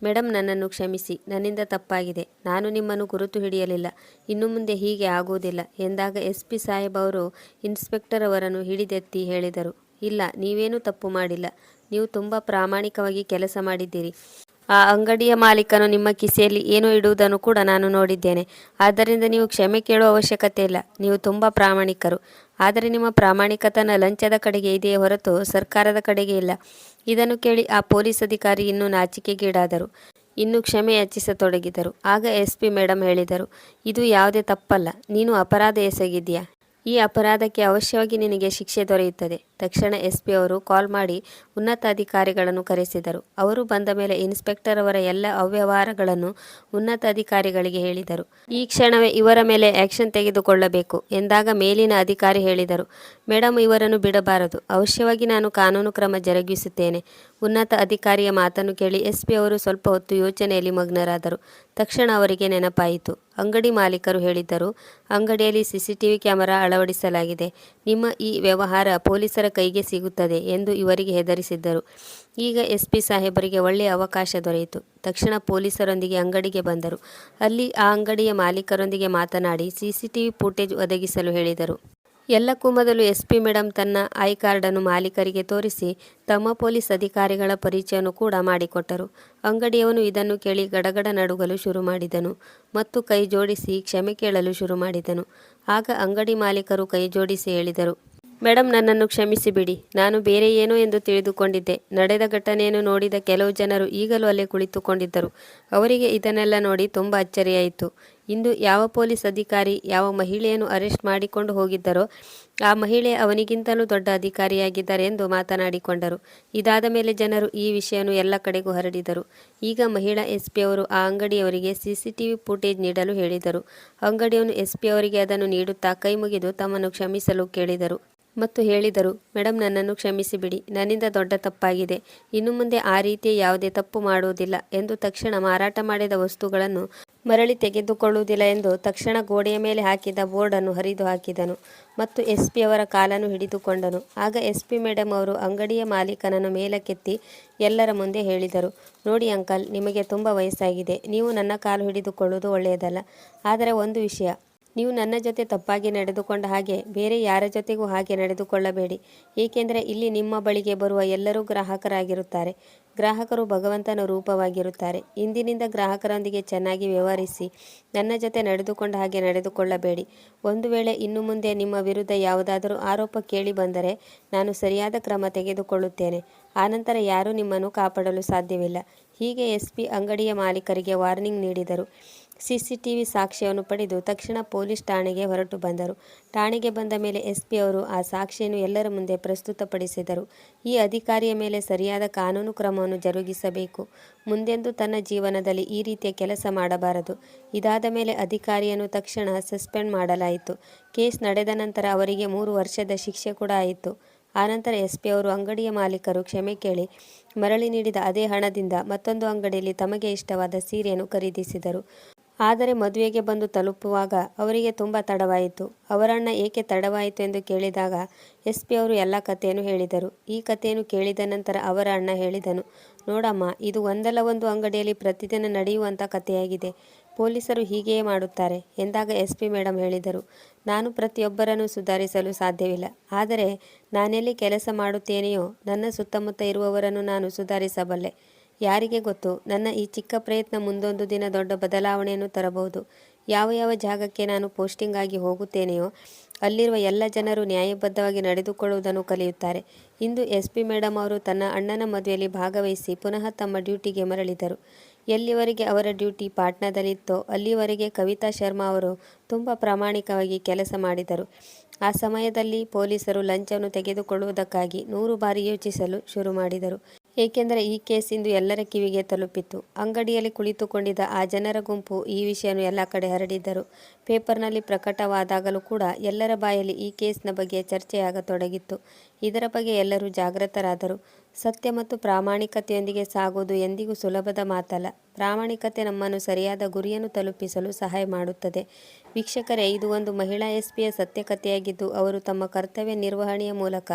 ಮೇಡಮ್ ನನ್ನನ್ನು ಕ್ಷಮಿಸಿ. ನನ್ನಿಂದ ತಪ್ಪಾಗಿದೆ. ನಾನು ನಿಮ್ಮನ್ನು ಗುರುತು ಹಿಡಿಯಲಿಲ್ಲ. ಇನ್ನು ಮುಂದೆ ಹೀಗೆ ಆಗುವುದಿಲ್ಲ ಎಂದಾಗ ಎಸ್ ಪಿ ಸಾಹೇಬ್ ಅವರು ಇನ್ಸ್ಪೆಕ್ಟರ್ ಅವರನ್ನು ಹಿಡಿದೆತ್ತಿ ಹೇಳಿದರು. ಇಲ್ಲ, ನೀವೇನೂ ತಪ್ಪು ಮಾಡಿಲ್ಲ. ನೀವು ತುಂಬ ಪ್ರಾಮಾಣಿಕವಾಗಿ ಕೆಲಸ ಮಾಡಿದ್ದೀರಿ. ಆ ಅಂಗಡಿಯ ಮಾಲೀಕನು ನಿಮ್ಮ ಕಿಸೆಯಲ್ಲಿ ಏನು ಇಡುವುದನ್ನು ಕೂಡ ನಾನು ನೋಡಿದ್ದೇನೆ. ಆದ್ದರಿಂದ ನೀವು ಕ್ಷಮೆ ಕೇಳುವ ಅವಶ್ಯಕತೆ ಇಲ್ಲ. ನೀವು ತುಂಬ ಪ್ರಾಮಾಣಿಕರು. ಆದರೆ ನಿಮ್ಮ ಪ್ರಾಮಾಣಿಕತನ ಲಂಚದ ಕಡೆಗೆ ಇದೆಯೇ ಹೊರತು ಸರ್ಕಾರದ ಕಡೆಗೆ ಇಲ್ಲ. ಇದನ್ನು ಕೇಳಿ ಆ ಪೊಲೀಸ್ ಅಧಿಕಾರಿ ಇನ್ನೂ ನಾಚಿಕೆಗೀಡಾದರು. ಇನ್ನು ಕ್ಷಮೆ ಯಾಚಿಸತೊಡಗಿದರು. ಆಗ ಎಸ್ ಪಿ ಮೇಡಮ್ ಹೇಳಿದರು, ಇದು ಯಾವುದೇ ತಪ್ಪಲ್ಲ. ನೀನು ಅಪರಾಧ ಎಸಗಿದ್ಯಾ ಈ ಅಪರಾಧಕ್ಕೆ ಅವಶ್ಯವಾಗಿ ನಿನಗೆ ಶಿಕ್ಷೆ ದೊರೆಯುತ್ತದೆ. ತಕ್ಷಣ ಎಸ್ಪಿ ಅವರು ಕಾಲ್ ಮಾಡಿ ಉನ್ನತ ಅಧಿಕಾರಿಗಳನ್ನು ಕರೆಸಿದರು. ಅವರು ಬಂದ ಮೇಲೆ ಇನ್ಸ್ಪೆಕ್ಟರ್ ಅವರ ಎಲ್ಲ ಅವ್ಯವಹಾರಗಳನ್ನು ಉನ್ನತ ಅಧಿಕಾರಿಗಳಿಗೆ ಹೇಳಿದರು. ಈ ಕ್ಷಣವೇ ಇವರ ಮೇಲೆ ಆಕ್ಷನ್ ತೆಗೆದುಕೊಳ್ಳಬೇಕು ಎಂದಾಗ ಮೇಲಿನ ಅಧಿಕಾರಿ ಹೇಳಿದರು. ಮೇಡಮ್ ಇವರನ್ನು ಬಿಡಬಾರದು. ಅವಶ್ಯವಾಗಿ ನಾನು ಕಾನೂನು ಕ್ರಮ ಜರುಗಿಸುತ್ತೇನೆ. ಉನ್ನತ ಅಧಿಕಾರಿಯ ಮಾತನ್ನು ಕೇಳಿ ಎಸ್ಪಿ ಅವರು ಸ್ವಲ್ಪ ಹೊತ್ತು ಯೋಚನೆಯಲ್ಲಿ ಮಗ್ನರಾದರು. ತಕ್ಷಣ ಅವರಿಗೆ ನೆನಪಾಯಿತು. ಅಂಗಡಿ ಮಾಲೀಕರು ಹೇಳಿದ್ದರು, ಅಂಗಡಿಯಲ್ಲಿ ಸಿಸಿಟಿವಿ ಕ್ಯಾಮೆರಾ ಅಳವಡಿಸಲಾಗಿದೆ. ನಿಮ್ಮ ಈ ವ್ಯವಹಾರ ಪೊಲೀಸರ ಕೈಗೆ ಸಿಗುತ್ತದೆ ಎಂದು ಇವರಿಗೆ ಹೆದರಿಸಿದ್ದರು. ಈಗ ಎಸ್ಪಿ ಸಾಹೇಬರಿಗೆ ಒಳ್ಳೆಯ ಅವಕಾಶ ದೊರೆಯಿತು. ತಕ್ಷಣ ಪೊಲೀಸರೊಂದಿಗೆ ಅಂಗಡಿಗೆ ಬಂದರು. ಅಲ್ಲಿ ಆ ಅಂಗಡಿಯ ಮಾಲೀಕರೊಂದಿಗೆ ಮಾತನಾಡಿ ಸಿಸಿಟಿವಿ ಫುಟೇಜ್ ಒದಗಿಸಲು ಹೇಳಿದರು. ಎಲ್ಲಕ್ಕೂ ಮೊದಲು ಎಸ್ ಪಿ ಮೇಡಮ್ ತನ್ನ ಐ ಕಾರ್ಡನ್ನು ಮಾಲೀಕರಿಗೆ ತೋರಿಸಿ ತಮ್ಮ ಪೊಲೀಸ್ ಅಧಿಕಾರಿಗಳ ಪರಿಚಯವನ್ನು ಕೂಡ ಮಾಡಿಕೊಟ್ಟರು. ಅಂಗಡಿಯವನು ಇದನ್ನು ಕೇಳಿ ಗಡಗಡ ನಡುಗಲು ಶುರು ಮಾಡಿದನು ಮತ್ತು ಕೈ ಜೋಡಿಸಿ ಕ್ಷಮೆ ಕೇಳಲು ಶುರು ಮಾಡಿದನು. ಆಗ ಅಂಗಡಿ ಮಾಲೀಕರು ಕೈ ಜೋಡಿಸಿ ಹೇಳಿದರು ಮೇಡಮ್ ನನ್ನನ್ನು ಕ್ಷಮಿಸಿ ಬಿಡಿ ನಾನು ಬೇರೆ ಏನೋ ಎಂದು ತಿಳಿದುಕೊಂಡಿದ್ದೆ. ನಡೆದ ಘಟನೆಯನ್ನು ನೋಡಿದ ಕೆಲವು ಜನರು ಈಗಲೂ ಅಲ್ಲೇ ಕುಳಿತುಕೊಂಡಿದ್ದರು. ಅವರಿಗೆ ಇದನ್ನೆಲ್ಲ ನೋಡಿ ತುಂಬ ಅಚ್ಚರಿಯಾಯಿತು. ಇಂದು ಯಾವ ಪೊಲೀಸ್ ಅಧಿಕಾರಿ, ಯಾವ ಮಹಿಳೆಯನ್ನು ಅರೆಸ್ಟ್ ಮಾಡಿಕೊಂಡು ಹೋಗಿದ್ದರೋ, ಆ ಮಹಿಳೆ ಅವನಿಗಿಂತಲೂ ದೊಡ್ಡ ಅಧಿಕಾರಿಯಾಗಿದ್ದಾರೆ ಎಂದು ಮಾತನಾಡಿಕೊಂಡರು. ಇದಾದ ಮೇಲೆ ಜನರು ಈ ವಿಷಯವನ್ನು ಎಲ್ಲ ಕಡೆಗೂ ಹರಡಿದರು. ಈಗ ಮಹಿಳಾ ಎಸ್ ಅವರು ಆ ಅಂಗಡಿಯವರಿಗೆ ಸಿಸಿಟಿವಿ ಫುಟೇಜ್ ನೀಡಲು ಹೇಳಿದರು. ಅಂಗಡಿಯವನು ಎಸ್ ಅವರಿಗೆ ಅದನ್ನು ನೀಡುತ್ತಾ ಕೈ ಮುಗಿದು ತಮ್ಮನ್ನು ಕ್ಷಮಿಸಲು ಕೇಳಿದರು. ಮತ್ತು ಹೇಳಿದರು ಮೇಡಮ್ ನನ್ನನ್ನು ಕ್ಷಮಿಸಿಬಿಡಿ. ನನ್ನಿಂದ ದೊಡ್ಡ ತಪ್ಪಾಗಿದೆ. ಇನ್ನು ಮುಂದೆ ಆ ರೀತಿಯ ಯಾವುದೇ ತಪ್ಪು ಮಾಡುವುದಿಲ್ಲ ಎಂದು ತಕ್ಷಣ ಮಾರಾಟ ಮಾಡಿದ ವಸ್ತುಗಳನ್ನು ಮರಳಿ ತೆಗೆದುಕೊಳ್ಳುವುದಿಲ್ಲ ಎಂದು ತಕ್ಷಣ ಗೋಡೆಯ ಮೇಲೆ ಹಾಕಿದ ಬೋರ್ಡನ್ನು ಹರಿದು ಹಾಕಿದನು ಮತ್ತು ಎಸ್ ಪಿ ಅವರ ಕಾಲನ್ನು ಹಿಡಿದುಕೊಂಡನು. ಆಗ ಎಸ್ ಪಿ ಮೇಡಮ್ ಅವರು ಅಂಗಡಿಯ ಮಾಲೀಕನನ್ನು ಮೇಲಕ್ಕೆತ್ತಿ ಎಲ್ಲರ ಮುಂದೆ ಹೇಳಿದರು, ನೋಡಿ ಅಂಕಲ್, ನಿಮಗೆ ತುಂಬ ವಯಸ್ಸಾಗಿದೆ. ನೀವು ನನ್ನ ಕಾಲು ಹಿಡಿದುಕೊಳ್ಳುವುದು ಒಳ್ಳೆಯದಲ್ಲ. ಆದರೆ ಒಂದು ವಿಷಯ ನೀವು ನನ್ನ ಜೊತೆ ತಪ್ಪಾಗಿ ನಡೆದುಕೊಂಡ ಹಾಗೆ ಬೇರೆ ಯಾರ ಜೊತೆಗೂ ಹಾಗೆ ನಡೆದುಕೊಳ್ಳಬೇಡಿ. ಏಕೆಂದರೆ ಇಲ್ಲಿ ನಿಮ್ಮ ಬಳಿಗೆ ಬರುವ ಎಲ್ಲರೂ ಗ್ರಾಹಕರಾಗಿರುತ್ತಾರೆ. ಗ್ರಾಹಕರು ಭಗವಂತನ ರೂಪವಾಗಿರುತ್ತಾರೆ. ಇಂದಿನಿಂದ ಗ್ರಾಹಕರೊಂದಿಗೆ ಚೆನ್ನಾಗಿ ವ್ಯವಹರಿಸಿ ನನ್ನ ಜೊತೆ ನಡೆದುಕೊಂಡ ಹಾಗೆ ನಡೆದುಕೊಳ್ಳಬೇಡಿ. ಒಂದು ವೇಳೆ ಇನ್ನು ಮುಂದೆ ನಿಮ್ಮ ವಿರುದ್ಧ ಯಾವುದಾದರೂ ಆರೋಪ ಕೇಳಿ ಬಂದರೆ ನಾನು ಸರಿಯಾದ ಕ್ರಮ ತೆಗೆದುಕೊಳ್ಳುತ್ತೇನೆ. ಆನಂತರ ಯಾರೂ ನಿಮ್ಮನ್ನು ಕಾಪಾಡಲು ಸಾಧ್ಯವಿಲ್ಲ. ಹೀಗೆ ಎಸ್ಪಿ ಅಂಗಡಿಯ ಮಾಲೀಕರಿಗೆ ವಾರ್ನಿಂಗ್ ನೀಡಿದರು. ಸಿಸಿಟಿವಿ ಸಾಕ್ಷ್ಯವನ್ನು ಪಡೆದು ತಕ್ಷಣ ಪೊಲೀಸ್ ಠಾಣೆಗೆ ಹೊರಟು ಬಂದರು. ಠಾಣೆಗೆ ಬಂದ ಮೇಲೆ ಎಸ್ಪಿ ಅವರು ಆ ಸಾಕ್ಷಿಯನ್ನು ಎಲ್ಲರ ಮುಂದೆ ಪ್ರಸ್ತುತಪಡಿಸಿದರು. ಈ ಅಧಿಕಾರಿಯ ಮೇಲೆ ಸರಿಯಾದ ಕಾನೂನು ಕ್ರಮವನ್ನು ಜರುಗಿಸಬೇಕು. ಮುಂದೆಂದೂ ತನ್ನ ಜೀವನದಲ್ಲಿ ಈ ರೀತಿಯ ಕೆಲಸ ಮಾಡಬಾರದು. ಇದಾದ ಮೇಲೆ ಅಧಿಕಾರಿಯನ್ನು ತಕ್ಷಣ ಸಸ್ಪೆಂಡ್ ಮಾಡಲಾಯಿತು. ಕೇಸ್ ನಡೆದ ನಂತರ ಅವರಿಗೆ ಮೂರು ವರ್ಷದ ಶಿಕ್ಷೆ ಕೂಡ ಆಯಿತು. ಆನಂತರ ಎಸ್ ಪಿ ಅವರು, ಅಂಗಡಿಯ ಮಾಲೀಕರು ಕ್ಷಮೆ ಕೇಳಿ ಮರಳಿ ನೀಡಿದ ಅದೇ ಹಣದಿಂದ ಮತ್ತೊಂದು ಅಂಗಡಿಯಲ್ಲಿ ತಮಗೆ ಇಷ್ಟವಾದ ಸೀರೆಯನ್ನು ಖರೀದಿಸಿದರು. ಆದರೆ ಮದುವೆಗೆ ಬಂದು ತಲುಪುವಾಗ ಅವರಿಗೆ ತುಂಬ ತಡವಾಯಿತು. ಅವರಣ್ಣ ಏಕೆ ತಡವಾಯಿತು ಎಂದು ಕೇಳಿದಾಗ ಎಸ್ ಪಿ ಅವರು ಎಲ್ಲ ಕಥೆಯನ್ನು ಹೇಳಿದರು. ಈ ಕಥೆಯನ್ನು ಕೇಳಿದ ನಂತರ ಅವರ ಅಣ್ಣ ಹೇಳಿದನು, ನೋಡಮ್ಮ, ಇದು ಒಂದಲ್ಲ ಒಂದು ಅಂಗಡಿಯಲ್ಲಿ ಪ್ರತಿದಿನ ನಡೆಯುವಂಥ ಕಥೆಯಾಗಿದೆ. ಪೊಲೀಸರು ಹೀಗೆಯೇ ಮಾಡುತ್ತಾರೆ ಎಂದಾಗ ಎಸ್ ಪಿ ಮೇಡಮ್ ಹೇಳಿದರು. ನಾನು ಪ್ರತಿಯೊಬ್ಬರನ್ನು ಸುಧಾರಿಸಲು ಸಾಧ್ಯವಿಲ್ಲ. ಆದರೆ ನಾನೆಲ್ಲಿ ಕೆಲಸ ಮಾಡುತ್ತೇನೆಯೋ ನನ್ನ ಸುತ್ತಮುತ್ತ ಇರುವವರನ್ನು ನಾನು ಸುಧಾರಿಸಬಲ್ಲೆ. ಯಾರಿಗೆ ಗೊತ್ತು? ನನ್ನ ಈ ಚಿಕ್ಕ ಪ್ರಯತ್ನ ಮುಂದೊಂದು ದಿನ ದೊಡ್ಡ ಬದಲಾವಣೆಯನ್ನು ತರಬಹುದು. ಯಾವ ಯಾವ ಜಾಗಕ್ಕೆ ನಾನು ಪೋಸ್ಟಿಂಗ್ ಆಗಿ ಹೋಗುತ್ತೇನೆಯೋ ಅಲ್ಲಿರುವ ಎಲ್ಲ ಜನರು ನ್ಯಾಯಬದ್ಧವಾಗಿ ನಡೆದುಕೊಳ್ಳುವುದನ್ನು ಕಲಿಯುತ್ತಾರೆ. ಇಂದು ಎಸ್ ಪಿ ಮೇಡಮ್ ಅವರು ತನ್ನ ಅಣ್ಣನ ಮದುವೆಯಲ್ಲಿ ಭಾಗವಹಿಸಿ ಪುನಃ ತಮ್ಮ ಡ್ಯೂಟಿಗೆ ಮರಳಿದರು. ಎಲ್ಲಿವರೆಗೆ ಅವರ ಡ್ಯೂಟಿ ಪಾಟ್ನಾದಲ್ಲಿತ್ತೋ ಅಲ್ಲಿವರೆಗೆ ಕವಿತಾ ಶರ್ಮಾ ಅವರು ತುಂಬ ಪ್ರಾಮಾಣಿಕವಾಗಿ ಕೆಲಸ ಮಾಡಿದರು. ಆ ಸಮಯದಲ್ಲಿ ಪೊಲೀಸರು ಲಂಚವನ್ನು ತೆಗೆದುಕೊಳ್ಳುವುದಕ್ಕಾಗಿ ನೂರು ಬಾರಿ ಯೋಚಿಸಲು ಶುರು ಮಾಡಿದರು. ಏಕೆಂದರೆ ಈ ಕೇಸ್ ಇಂದು ಎಲ್ಲರ ಕಿವಿಗೆ ತಲುಪಿತ್ತು. ಅಂಗಡಿಯಲ್ಲಿ ಕುಳಿತುಕೊಂಡಿದ್ದ ಆ ಜನರ ಗುಂಪು ಈ ವಿಷಯವನ್ನು ಎಲ್ಲ ಕಡೆ ಹರಡಿದ್ದರು. ಪೇಪರ್ನಲ್ಲಿ ಪ್ರಕಟವಾದಾಗಲೂ ಕೂಡ ಎಲ್ಲರ ಬಾಯಲ್ಲಿ ಈ ಕೇಸ್ನ ಬಗ್ಗೆ ಚರ್ಚೆಯಾಗತೊಡಗಿತ್ತು. ಇದರ ಬಗ್ಗೆ ಎಲ್ಲರೂ ಜಾಗೃತರಾದರು. ಸತ್ಯ ಮತ್ತು ಪ್ರಾಮಾಣಿಕತೆಯೊಂದಿಗೆ ಸಾಗುವುದು ಎಂದಿಗೂ ಸುಲಭದ ಮಾತಲ್ಲ. ಪ್ರಾಮಾಣಿಕತೆ ನಮ್ಮನ್ನು ಸರಿಯಾದ ಗುರಿಯನ್ನು ತಲುಪಿಸಲು ಸಹಾಯ ಮಾಡುತ್ತದೆ. ವೀಕ್ಷಕರೇ, ಇದು ಒಂದು ಮಹಿಳಾ ಎಸ್ಪಿಯ ಸತ್ಯಕಥೆಯಾಗಿದ್ದು, ಅವರು ತಮ್ಮ ಕರ್ತವ್ಯ ನಿರ್ವಹಣೆಯ ಮೂಲಕ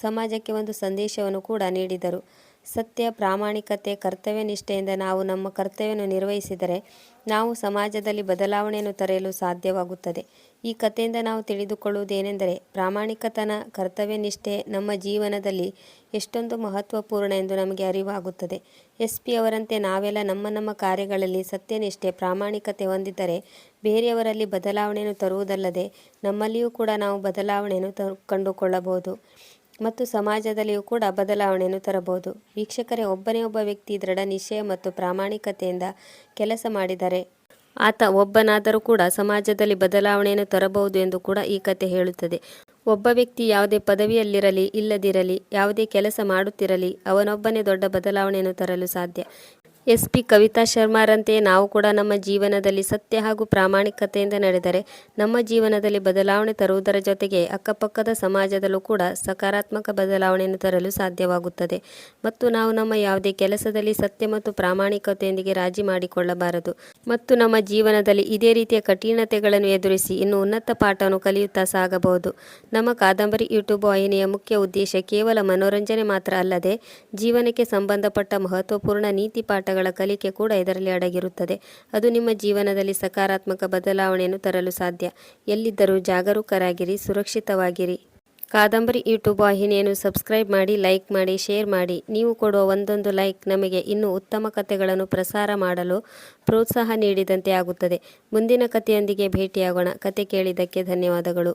ಸಮಾಜಕ್ಕೆ ಒಂದು ಸಂದೇಶವನ್ನು ಕೂಡ ನೀಡಿದರು. ಸತ್ಯ, ಪ್ರಾಮಾಣಿಕತೆ, ಕರ್ತವ್ಯ ನಿಷ್ಠೆಯಿಂದ ನಾವು ನಮ್ಮ ಕರ್ತವ್ಯವನ್ನು ನಿರ್ವಹಿಸಿದರೆ ನಾವು ಸಮಾಜದಲ್ಲಿ ಬದಲಾವಣೆಯನ್ನು ತರಲು ಸಾಧ್ಯವಾಗುತ್ತದೆ. ಈ ಕಥೆಯಿಂದ ನಾವು ತಿಳಿದುಕೊಳ್ಳುವುದೇನೆಂದರೆ ಪ್ರಾಮಾಣಿಕತನ ಕರ್ತವ್ಯ ನಿಷ್ಠೆ ನಮ್ಮ ಜೀವನದಲ್ಲಿ ಎಷ್ಟೊಂದು ಮಹತ್ವಪೂರ್ಣ ಎಂದು ನಮಗೆ ಅರಿವಾಗುತ್ತದೆ. ಎಸ್ ಪಿ ಅವರಂತೆ ನಾವೆಲ್ಲ ನಮ್ಮ ನಮ್ಮ ಕಾರ್ಯಗಳಲ್ಲಿ ಸತ್ಯನಿಷ್ಠೆ, ಪ್ರಾಮಾಣಿಕತೆ ಹೊಂದಿದ್ದರೆ ಬೇರೆಯವರಲ್ಲಿ ಬದಲಾವಣೆಯನ್ನು ತರುವುದಲ್ಲದೆ ನಮ್ಮಲ್ಲಿಯೂ ಕೂಡ ನಾವು ಬದಲಾವಣೆಯನ್ನು ತ, ಕಂಡುಕೊಳ್ಳಬಹುದು ಮತ್ತು ಸಮಾಜದಲ್ಲಿಯೂ ಕೂಡ ಬದಲಾವಣೆಯನ್ನು ತರಬಹುದು. ವೀಕ್ಷಕರೇ, ಒಬ್ಬನೇ ಒಬ್ಬ ವ್ಯಕ್ತಿ ದೃಢ ನಿಶ್ಚಯ ಮತ್ತು ಪ್ರಾಮಾಣಿಕತೆಯಿಂದ ಕೆಲಸ ಮಾಡಿದರೆ ಆತ ಒಬ್ಬನಾದರೂ ಕೂಡ ಸಮಾಜದಲ್ಲಿ ಬದಲಾವಣೆಯನ್ನು ತರಬಹುದು ಎಂದು ಕೂಡ ಈ ಕತೆ ಹೇಳುತ್ತದೆ. ಒಬ್ಬ ವ್ಯಕ್ತಿ ಯಾವುದೇ ಪದವಿಯಲ್ಲಿರಲಿ, ಇಲ್ಲದಿರಲಿ, ಯಾವುದೇ ಕೆಲಸ ಮಾಡುತ್ತಿರಲಿ, ಅವನೊಬ್ಬನೇ ದೊಡ್ಡ ಬದಲಾವಣೆಯನ್ನು ತರಲು ಸಾಧ್ಯ. ಎಸ್ ಪಿ ಕವಿತಾ ಶರ್ಮಾರಂತೆಯೇ ನಾವು ಕೂಡ ನಮ್ಮ ಜೀವನದಲ್ಲಿ ಸತ್ಯ ಹಾಗೂ ಪ್ರಾಮಾಣಿಕತೆಯಿಂದ ನಡೆದರೆ ನಮ್ಮ ಜೀವನದಲ್ಲಿ ಬದಲಾವಣೆ ತರುವುದರ ಜೊತೆಗೆ ಅಕ್ಕಪಕ್ಕದ ಸಮಾಜದಲ್ಲೂ ಕೂಡ ಸಕಾರಾತ್ಮಕ ಬದಲಾವಣೆಯನ್ನು ತರಲು ಸಾಧ್ಯವಾಗುತ್ತದೆ. ಮತ್ತು ನಾವು ನಮ್ಮ ಯಾವುದೇ ಕೆಲಸದಲ್ಲಿ ಸತ್ಯ ಮತ್ತು ಪ್ರಾಮಾಣಿಕತೆಯೊಂದಿಗೆ ರಾಜಿ ಮಾಡಿಕೊಳ್ಳಬಾರದು. ಮತ್ತು ನಮ್ಮ ಜೀವನದಲ್ಲಿ ಇದೇ ರೀತಿಯ ಕಠಿಣತೆಗಳನ್ನು ಎದುರಿಸಿ ಇನ್ನು ಉನ್ನತ ಪಾಠವನ್ನು ಕಲಿಯುತ್ತಾ ಸಾಗಬಹುದು. ನಮ್ಮ ಕಾದಂಬರಿ ಯೂಟ್ಯೂಬ್ ವಾಹಿನಿಯ ಮುಖ್ಯ ಉದ್ದೇಶ ಕೇವಲ ಮನೋರಂಜನೆ ಮಾತ್ರ ಅಲ್ಲದೆ ಜೀವನಕ್ಕೆ ಸಂಬಂಧಪಟ್ಟ ಮಹತ್ವಪೂರ್ಣ ನೀತಿ ಪಾಠಗಳ ಕಲಿಕೆ ಕೂಡ ಇದರಲ್ಲಿ ಅಡಗಿರುತ್ತದೆ. ಅದು ನಿಮ್ಮ ಜೀವನದಲ್ಲಿ ಸಕಾರಾತ್ಮಕ ಬದಲಾವಣೆಯನ್ನು ತರಲು ಸಾಧ್ಯ. ಎಲ್ಲಿದ್ದರೂ ಜಾಗರೂಕರಾಗಿರಿ, ಸುರಕ್ಷಿತವಾಗಿರಿ. ಕಾದಂಬರಿ ಯೂಟ್ಯೂಬ್ ವಾಹಿನಿಯನ್ನು ಸಬ್ಸ್ಕ್ರೈಬ್ ಮಾಡಿ, ಲೈಕ್ ಮಾಡಿ, ಶೇರ್ ಮಾಡಿ. ನೀವು ಕೊಡುವ ಒಂದೊಂದು ಲೈಕ್ ನಮಗೆ ಇನ್ನೂ ಉತ್ತಮ ಕಥೆಗಳನ್ನು ಪ್ರಸಾರ ಮಾಡಲು ಪ್ರೋತ್ಸಾಹ ನೀಡಿದಂತೆ ಆಗುತ್ತದೆ. ಮುಂದಿನ ಕಥೆಯೊಂದಿಗೆ ಭೇಟಿಯಾಗೋಣ. ಕತೆ ಕೇಳಿದ್ದಕ್ಕೆ ಧನ್ಯವಾದಗಳು.